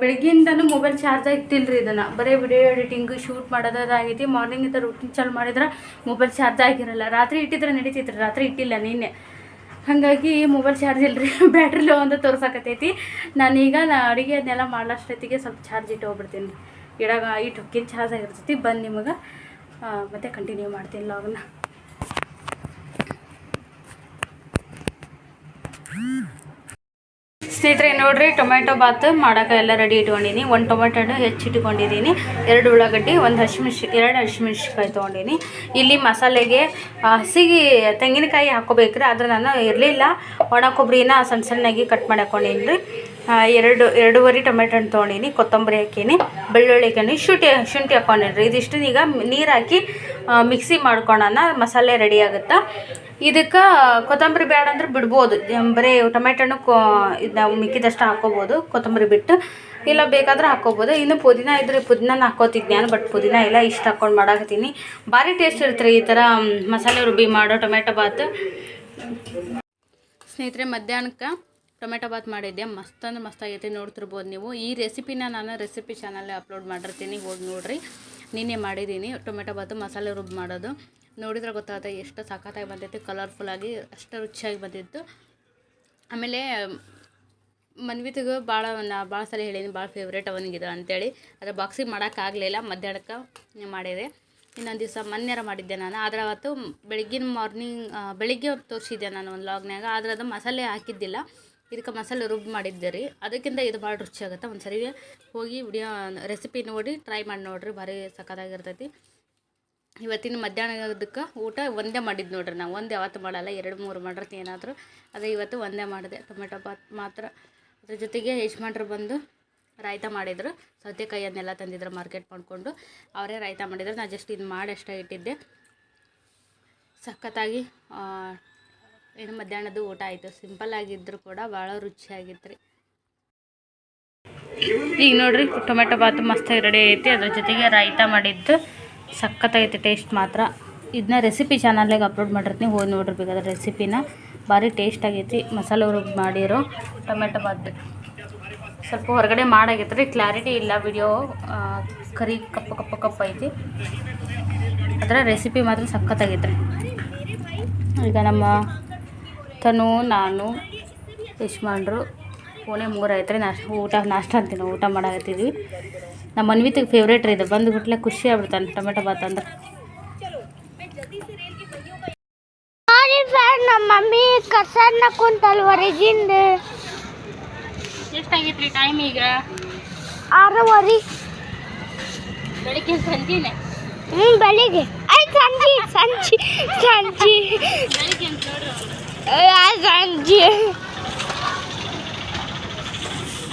ಬೆಳಗ್ಗಿಂದನೂ ಮೊಬೈಲ್ ಚಾರ್ಜ್ ಆಗ್ತಿಲ್ಲ ರೀ ಇದನ್ನು. ಬರೀ ವಿಡಿಯೋ ಎಡಿಟಿಂಗ್ ಶೂಟ್ ಮಾಡೋದಾಗೈತಿ ಮಾರ್ನಿಂಗ್ ಇಂದ ರೂಟೀನ್ ಚಾಲು ಮಾಡಿದ್ರೆ ಮೊಬೈಲ್ ಚಾರ್ಜ್ ಆಗಿರಲ್ಲ. ರಾತ್ರಿ ಇಟ್ಟಿದ್ರೆ ನಡೀತಿತ್ತು ರಾತ್ರಿ ಇಟ್ಟಿಲ್ಲ ನಿನ್ನೆ. ಹಾಗಾಗಿ ಮೊಬೈಲ್ ಚಾರ್ಜ್ ಇಲ್ಲರಿ ಬ್ಯಾಟ್ರಿ ಲೋ ಅಂತ ತೋರ್ಸಕತ್ತೈತಿ. ನಾನೀಗ ನಾ ಅಡುಗೆ ಅದನ್ನೆಲ್ಲ ಮಾಡ್ಲಷ್ಟೊತ್ತಿಗೆ ಸ್ವಲ್ಪ ಚಾರ್ಜ್ ಇಟ್ಟು ಹೋಗ್ಬಿಡ್ತೀನಿ. ಇಡಾಗ, ಇಟ್ಟು ಹೊಕ್ಕಿನ ಚಾರ್ಜ್ ಆಗಿರ್ತೈತಿ. ಬಂದು ನಿಮಗೆ ಮತ್ತೆ ಕಂಟಿನ್ಯೂ ಮಾಡ್ತೀನಿ ಲಾಗನ್ನ ಸ್ನೇಹಿತರೆ, ನೋಡ್ರಿ ಟೊಮೆಟೊ ಬಾತ್ ಮಾಡೋಕೆ ಎಲ್ಲ ರೆಡಿ ಇಟ್ಕೊಂಡಿನಿ ಒಂದು ಟೊಮೆಟೊ ಹಣ್ಣು ಹೆಚ್ಚಿಟ್ಕೊಂಡಿದ್ದೀನಿ ಎರಡು ಉಳ್ಳಾಗಡ್ಡಿ, ಒಂದು ಹಸಿಮೆಣ್ಸಿ, ಎರಡು ಹಸಿಮೆಣ್ಸಿಕಾಯಿ ತೊಗೊಂಡಿನಿ ಇಲ್ಲಿ ಮಸಾಲೆಗೆ ಹಸಿಗೆ ತೆಂಗಿನಕಾಯಿ ಹಾಕೋಬೇಕ್ರಿ ಆದ್ರೆ ನಾನು ಇರಲಿಲ್ಲ. ಒಣ ಕೊಬ್ಬರಿನ ಸಣ್ಣ ಸಣ್ಣಗೆ ಕಟ್ ಮಾಡಿ ಹಾಕ್ಕೊಂಡಿನಿ ರೀ ಎರಡು, ಎರಡೂವರೆ ಟೊಮೆಟೊ ಹಣ್ಣು ತೊಗೊಂಡೀನಿ, ಕೊತ್ತಂಬರಿ ಹಾಕೀನಿ, ಬೆಳ್ಳುಳ್ಳಿ ಹಾಕೀನಿ, ಶುಂಠಿ ಶುಂಠಿ ಹಾಕ್ಕೊಂಡಿರಿ ಇದಿಷ್ಟು ಈಗ ನೀರು ಹಾಕಿ ಮಿಕ್ಸಿ ಮಾಡ್ಕೊಳ್ಳೋಣ ಮಸಾಲೆ ರೆಡಿ ಆಗುತ್ತೆ? ಇದಕ್ಕೆ ಕೊತ್ತಂಬರಿ ಬೇಡ ಅಂದ್ರೆ ಬಿಡ್ಬೋದು. ಬರೀ ಟೊಮೆಟೊ ಹಣ್ಣು ಕೋ, ಇದು ಮಿಕ್ಕಿದಷ್ಟು ಹಾಕೋಬೋದು, ಕೊತ್ತಂಬರಿ ಬಿಟ್ಟು. ಇಲ್ಲ ಬೇಕಾದ್ರೆ ಹಾಕೋಬೋದು. ಇನ್ನು ಪುದೀನ ಇದ್ರೆ ಪುದೀನ ಹಾಕೋತಿದ್ದೆ ನಾನು ಬಟ್ ಪುದೀನ ಇಲ್ಲ, ಇಷ್ಟು ಹಾಕ್ಕೊಂಡು ಮಾಡಾಕತ್ತೀನಿ. ಭಾರಿ ಟೇಸ್ಟ್ ಇರುತ್ತೆ ಈ ಥರ ಮಸಾಲೆ ರುಬ್ಬಿ ಮಾಡೋ ಟೊಮೆಟೊ ಬಾತ್. ಸ್ನೇಹಿತರೆ, ಮಧ್ಯಾಹ್ನಕ್ಕೆ ಟೊಮೆಟೊ ಬಾತ್ ಮಾಡಿದ್ದೆ. ಮಸ್ತ್ ಅಂದ್ರೆ ಮಸ್ತ್ ಆಗೈತೆ ನೋಡ್ತಿರ್ಬೋದು ನೀವು. ಈ ರೆಸಿಪಿನ ನಾನು ರೆಸಿಪಿ ಚಾನಲ್ಲೇ ಅಪ್ಲೋಡ್ ಮಾಡಿರ್ತೀನಿ. ಹೋಗಿ ನೋಡಿರಿ. ನಿನ್ನೆ ಮಾಡಿದ್ದೀನಿ ಟೊಮೆಟೊ ಬಾತು ಮಸಾಲೆ ರುಬ್ಬಿ ಮಾಡೋದು. ನೋಡಿದ್ರೆ ಗೊತ್ತಾಗುತ್ತೆ ಎಷ್ಟು ಸಖತ್ತಾಗಿ ಬಂದಿತ್ತು ಕಲರ್ಫುಲ್ಲಾಗಿ ಅಷ್ಟು ರುಚಿಯಾಗಿ ಬಂದಿತ್ತು. ಆಮೇಲೆ ಮನ್ವಿತಿಗೂ ಭಾಳ ನಾ ಭಾಳ ಸಲ ಹೇಳೀನಿ, ಭಾಳ ಫೇವ್ರೇಟ್ ಅವನಿಗಿದೆ ಅಂತೇಳಿ. ಆದರೆ ಬಾಕ್ಸಿಗೆ ಮಾಡೋಕ್ಕಾಗಲಿಲ್ಲ ಮಧ್ಯಾಹ್ನಕ್ಕೆ ಮಾಡಿದೆ. ಇನ್ನೊಂದು ದಿವಸ ಮೊನ್ನೆರ ಮಾಡಿದ್ದೆ ನಾನು. ಆದರೆ ಅವತ್ತು ಬೆಳಗ್ಗಿನ ಮಾರ್ನಿಂಗ್ ಬೆಳಿಗ್ಗೆ ತೋರಿಸಿದ್ದೆ ನಾನು ಒಂದು ಲಾಗ್ನ್ಯಾಗ ಆದರೆ ಅದು ಮಸಾಲೆ ಹಾಕಿದ್ದಿಲ್ಲ. ಇದಕ್ಕೆ ಮಸಾಲೆ ರುಬ್ಬಿ ಮಾಡಿದ್ದೆ ರೀ. ಅದಕ್ಕಿಂತ ಇದು ಭಾಳ ರುಚಿ ಆಗುತ್ತೆ. ಒಂದು ಸರಿ ಹೋಗಿ ವಿಡಿಯೋ ರೆಸಿಪಿ ನೋಡಿ ಟ್ರೈ ಮಾಡಿ ನೋಡಿರಿ. ಭಾರಿ ಸಖತ್ತಾಗಿರ್ತೈತಿ. ಇವತ್ತಿನ ಮಧ್ಯಾಹ್ನದಕ್ಕೆ ಊಟ ಒಂದೇ ಮಾಡಿದ್ದು ನೋಡ್ರಿ ನಾವು. ಒಂದು ಯಾವತ್ತು ಮಾಡಲ್ಲ. ಎರಡು, ಮೂರು ಮಾಡಿರ್ತೀನಿ ಏನಾದರೂ. ಅದೇ ಇವತ್ತು ಒಂದೇ ಮಾಡಿದೆ. ಟೊಮೆಟೊ ಬಾತ್ ಮಾತ್ರ. ಅದ್ರ ಜೊತೆಗೆ ಯಜಮಾನ್ರು ಬಂದು ರಾಯ್ತ ಮಾಡಿದರು. ಸೌತೆಕಾಯಿ ಅದನ್ನೆಲ್ಲ ತಂದಿದ್ರು ಮಾರ್ಕೆಟ್ ಮಾಡಿಕೊಂಡು. ಅವರೇ ರಾಯ್ತ ಮಾಡಿದ್ರು. ನಾನು ಜಸ್ಟ್ ಇದು ಮಾಡಿ ಅಷ್ಟೇ ಇಟ್ಟಿದ್ದೆ. ಸಖತ್ತಾಗಿ ಏನು ಮಧ್ಯಾಹ್ನದ ಊಟ ಆಯಿತು. ಸಿಂಪಲ್ ಆಗಿದ್ದರೂ ಕೂಡ ಭಾಳ ರುಚಿಯಾಗಿತ್ತು ರೀ ಈಗ ನೋಡ್ರಿ, ಟೊಮೆಟೊ ಬಾತ್ ಮಸ್ತಾಗಿ ರೆಡಿ ಐತಿ. ಅದ್ರ ಜೊತೆಗೆ ರಾಯ್ತ ಮಾಡಿದ್ದು. ಸಖತ್ತಾಗೈತಿ ಟೇಸ್ಟ್ ಮಾತ್ರ. ಇದನ್ನ ರೆಸಿಪಿ ಚಾನಲ್ಗೆ ಅಪ್ಲೋಡ್ ಮಾಡಿರ್ತೀನಿ. ಹೋಗಿ ನೋಡಿರ್ಬೇಕು ಬೇಕಾದ್ರೆ ರೆಸಿಪಿನ ಭಾರಿ ಟೇಸ್ಟ್ ಆಗೈತಿ. ಮಸಾಲೆ ರುಬ್ಬಿ ಮಾಡಿರೋ ಟೊಮೆಟೊ ಬಾತ್ ಸ್ವಲ್ಪ ಹೊರಗಡೆ ಮಾಡಾಗೈತೆ ರೀ ಕ್ಲಾರಿಟಿ ಇಲ್ಲ ವಿಡಿಯೋ ಕರಿ ಕಪ್ಪು ಕಪ್ಪು ಕಪ್ಪು ಐತಿ. ಅದರ ರೆಸಿಪಿ ಮಾತ್ರ ಸಖತ್ತಾಗೈತೆ ರೀ ಈಗ ನಮ್ಮ ತನು ನಾನು ಯಶ್ಮಾನ್ರು ಪೋಣೆ ಮೂರು ಐತ್ರಿ ನಾಷ್ಟ ಊಟ ನಾಷ್ಟ ಅಂತೀನಿ ಊಟ ಮಾಡಾಕತ್ತಿದ್ವಿ ನಮ್ಮ ಮನ್ವಿತಿಗೆ ಫೇವ್ರೇಟ್ ರೀ ಇದು. ಬಂದುಬಿಟ್ಲೆ ಖುಷಿ ಆಗ್ಬಿಡ್ತಾನೆ ಟೊಮೆಟೊ ಬಾತ್ ಅಂದ್ರೆ. ನಮ್ಮ ಮಮ್ಮಿ ಕಸನ್ನ ಕುಂತಲ್ ಹೊರಗಿಂದ ಎಷ್ಟಾಗೈತೆ ರೀ ಟೈಮ್ ಈಗ? ಆರೂವರೆ. ಬೆಳಿಗ್ಗೆ ಸಂಜೆನೆ? ಹ್ಞೂ ಬೆಳಿಗ್ಗೆ. ಐ ಸಂಜೆ ಸಂಜೆ ಸಂಜೆ.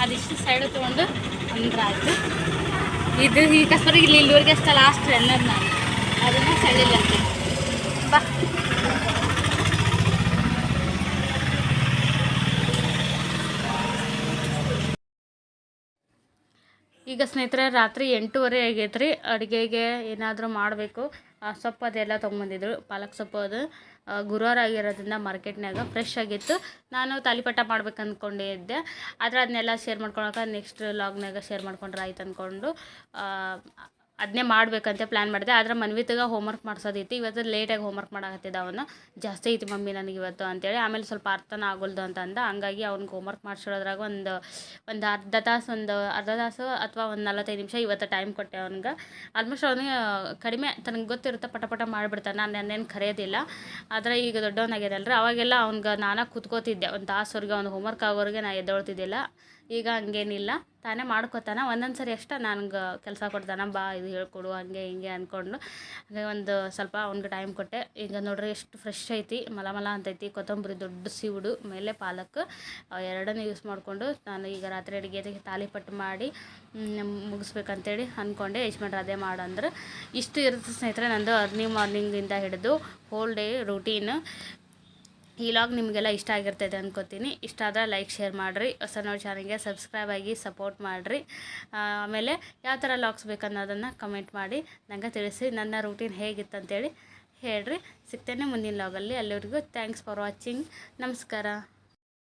ಅದಿಷ್ಟು ಸೈಡ್ ತೊಗೊಂಡು ಅಂದ್ರೆ ಆಯ್ತು ಇದು ಈ ಕಸ್ಬರಿಗೆ ಇಲ್ಲಿ ಇಲ್ಲಿವರೆಗೆ ಅಷ್ಟೇ ಲಾಸ್ಟ್ ಅನ್ನೋದು ನಾನು. ಅದನ್ನು ಸೆಳಿಲ್ಲ ಅಂತ ಬಾ. ಈಗ ಸ್ನೇಹಿತರೆ ರಾತ್ರಿ ಎಂಟೂವರೆ ಆಗೈತೆ ರೀ ಅಡುಗೆಗೆ ಏನಾದರೂ ಮಾಡಬೇಕು. ಸೊಪ್ಪು ಅದೆಲ್ಲ ತೊಗೊಂಬಂದಿದ್ರು ಪಾಲಕ್ ಸೊಪ್ಪು ಅದು. ಗುರುವಾರ ಆಗಿರೋದ್ರಿಂದ ಮಾರ್ಕೆಟ್ನಾಗ ಫ್ರೆಶ್ ಆಗಿತ್ತು. ನಾನು ತಾಲಿಪಟ್ಟ ಮಾಡ್ಬೇಕು ಅಂದ್ಕೊಂಡಿದ್ದೆ ಆದರೆ ಅದನ್ನೆಲ್ಲ ಶೇರ್ ಮಾಡ್ಕೊಳಕ್ಕೆ ನೆಕ್ಸ್ಟ್ ಲಾಗ್ನಾಗ ಶೇರ್ ಮಾಡ್ಕೊಂಡ್ರೆ ಆಯ್ತು ಅಂದ್ಕೊಂಡು ಅದನ್ನೇ ಮಾಡಬೇಕಂತ ಪ್ಲ್ಯಾನ್ ಮಾಡಿದೆ. ಆದ್ರೆ ಮನ್ವಿತಗ ಹೋಮ್ವರ್ಕ್ ಮಾಡ್ಸೋದೈತಿ. ಇವತ್ತು ಲೇಟಾಗಿ ಹೋಮ್ವರ್ಕ್ ಮಾಡಕತ್ತಿದ್ದ ಅವನು. ಜಾಸ್ತಿ ಐತಿ ಮಮ್ಮಿ ನನಗೆ ಇವತ್ತು ಅಂತೇಳಿ. ಆಮೇಲೆ ಸ್ವಲ್ಪ ಅರ್ಥನ ಆಗೋಲ್ದು ಅಂತ ಅಂದ. ಹಂಗಾಗಿ ಅವ್ನಿಗೆ ಹೋಮ್ವರ್ಕ್ ಮಾಡ್ಸೋದ್ರಾಗ ಒಂದು ಒಂದು ಅರ್ಧ ತಾಸು, ಒಂದು ಅರ್ಧ ತಾಸು ಅಥವಾ ಒಂದು ನಲವತ್ತೈದು ನಿಮಿಷ ಇವತ್ತು ಟೈಮ್ ಕೊಟ್ಟೆ ಅವನಿಗೆ. ಆಲ್ಮೋಸ್ಟ್ ಅವನಿಗೆ ಕಡಿಮೆ, ತನಗೆ ಗೊತ್ತಿರುತ್ತೆ ಪಟ ಪಟ ಮಾಡಿಬಿಡ್ತಾನೆ. ನಾನು ನನ್ನೇನು ಕರೆಯೋದಿಲ್ಲ. ಆದರೆ ಈಗ ದೊಡ್ಡವನಾಗ್ಯದಲ್ರಿ ಅವಾಗೆಲ್ಲ ಅವ್ನಿಗೆ ನಾನಾಗ ಕೂತ್ಕೋತಿದ್ದೆ. ಒಂದು ತಾಸುವರೆಗೆ ಅವ್ನು ಹೋಮ್ವರ್ಕ್ ಆಗೋರಿಗೆ ನಾನು ಎದ್ದೊಳ್ತಿದ್ದಿಲ್ಲ. ಈಗ ಹಂಗೇನಿಲ್ಲ. ತಾನೇ ಮಾಡ್ಕೋತಾನೆ. ಒಂದೊಂದು ಸರಿ ಅಷ್ಟೇ ನನಗೆ ಕೆಲಸ ಕೊಡ್ತಾನೆ, ಬಾ ಇದು ಹೇಳ್ಕೊಡು, ಹಂಗೆ ಹಿಂಗೆ ಅಂದ್ಕೊಂಡು ಹಾಗೆ ಒಂದು ಸ್ವಲ್ಪ ಅವ್ನಿಗೆ ಟೈಮ್ ಕೊಟ್ಟೆ. ಈಗ ನೋಡ್ರಿ ಎಷ್ಟು ಫ್ರೆಶ್ ಐತಿ ಮಲ ಮಲ ಅಂತೈತಿ, ಕೊತ್ತಂಬರಿ ದೊಡ್ಡ ಸಿವುಡು, ಮೇಲೆ ಪಾಲಕ್. ಎರಡನ್ನೂ ಯೂಸ್ ಮಾಡಿಕೊಂಡು ನಾನು ಈಗ ರಾತ್ರಿ ಅಡುಗೆ ತಾಲಿಪಟ್ಟು ಮಾಡಿ ಮುಗಿಸ್ಬೇಕಂತೇಳಿ ಅಂದ್ಕೊಂಡೆ ಯಜಮಾನ್ರು ಅದೇ ಮಾಡಂದ್ರೆ ಇಷ್ಟು ಇರುತ್ತೆ ಸ್ನೇಹಿತರೆ ನಂದು ಅರ್ಲಿ ಮಾರ್ನಿಂಗಿಂದ ಹಿಡಿದು ಹೋಲ್ ಡೇ ರೂಟೀನ್ ಈ ಲಾಗ್ ನಿಮಗೆಲ್ಲ ಇಷ್ಟ ಆಗಿರ್ತೈತೆ ಅನ್ಕೋತೀನಿ. ಇಷ್ಟ ಆದರೆ ಲೈಕ್ ಶೇರ್ ಮಾಡಿರಿ. ಹೊಸ ನೋಡಿ ಚಾನಲ್ಗೆ ಸಬ್ಸ್ಕ್ರೈಬ್ ಆಗಿ ಸಪೋರ್ಟ್ ಮಾಡಿರಿ. ಆಮೇಲೆ ಯಾವ ಥರ ಲಾಗ್ಸ್ ಬೇಕನ್ನೋದನ್ನು ಕಮೆಂಟ್ ಮಾಡಿ. ನನಗೆ ತಿಳಿಸಿ ನನ್ನ ರೂಟೀನ್ ಹೇಗಿತ್ತು ಅಂತೇಳಿ ಹೇಳ್ರಿ. ಸಿಗ್ತೇನೆ ಮುಂದಿನ ಲಾಗಲ್ಲಿ ಅಲ್ಲಿವರೆಗೂ ಥ್ಯಾಂಕ್ಸ್ ಫಾರ್ ವಾಚಿಂಗ್ ನಮಸ್ಕಾರ.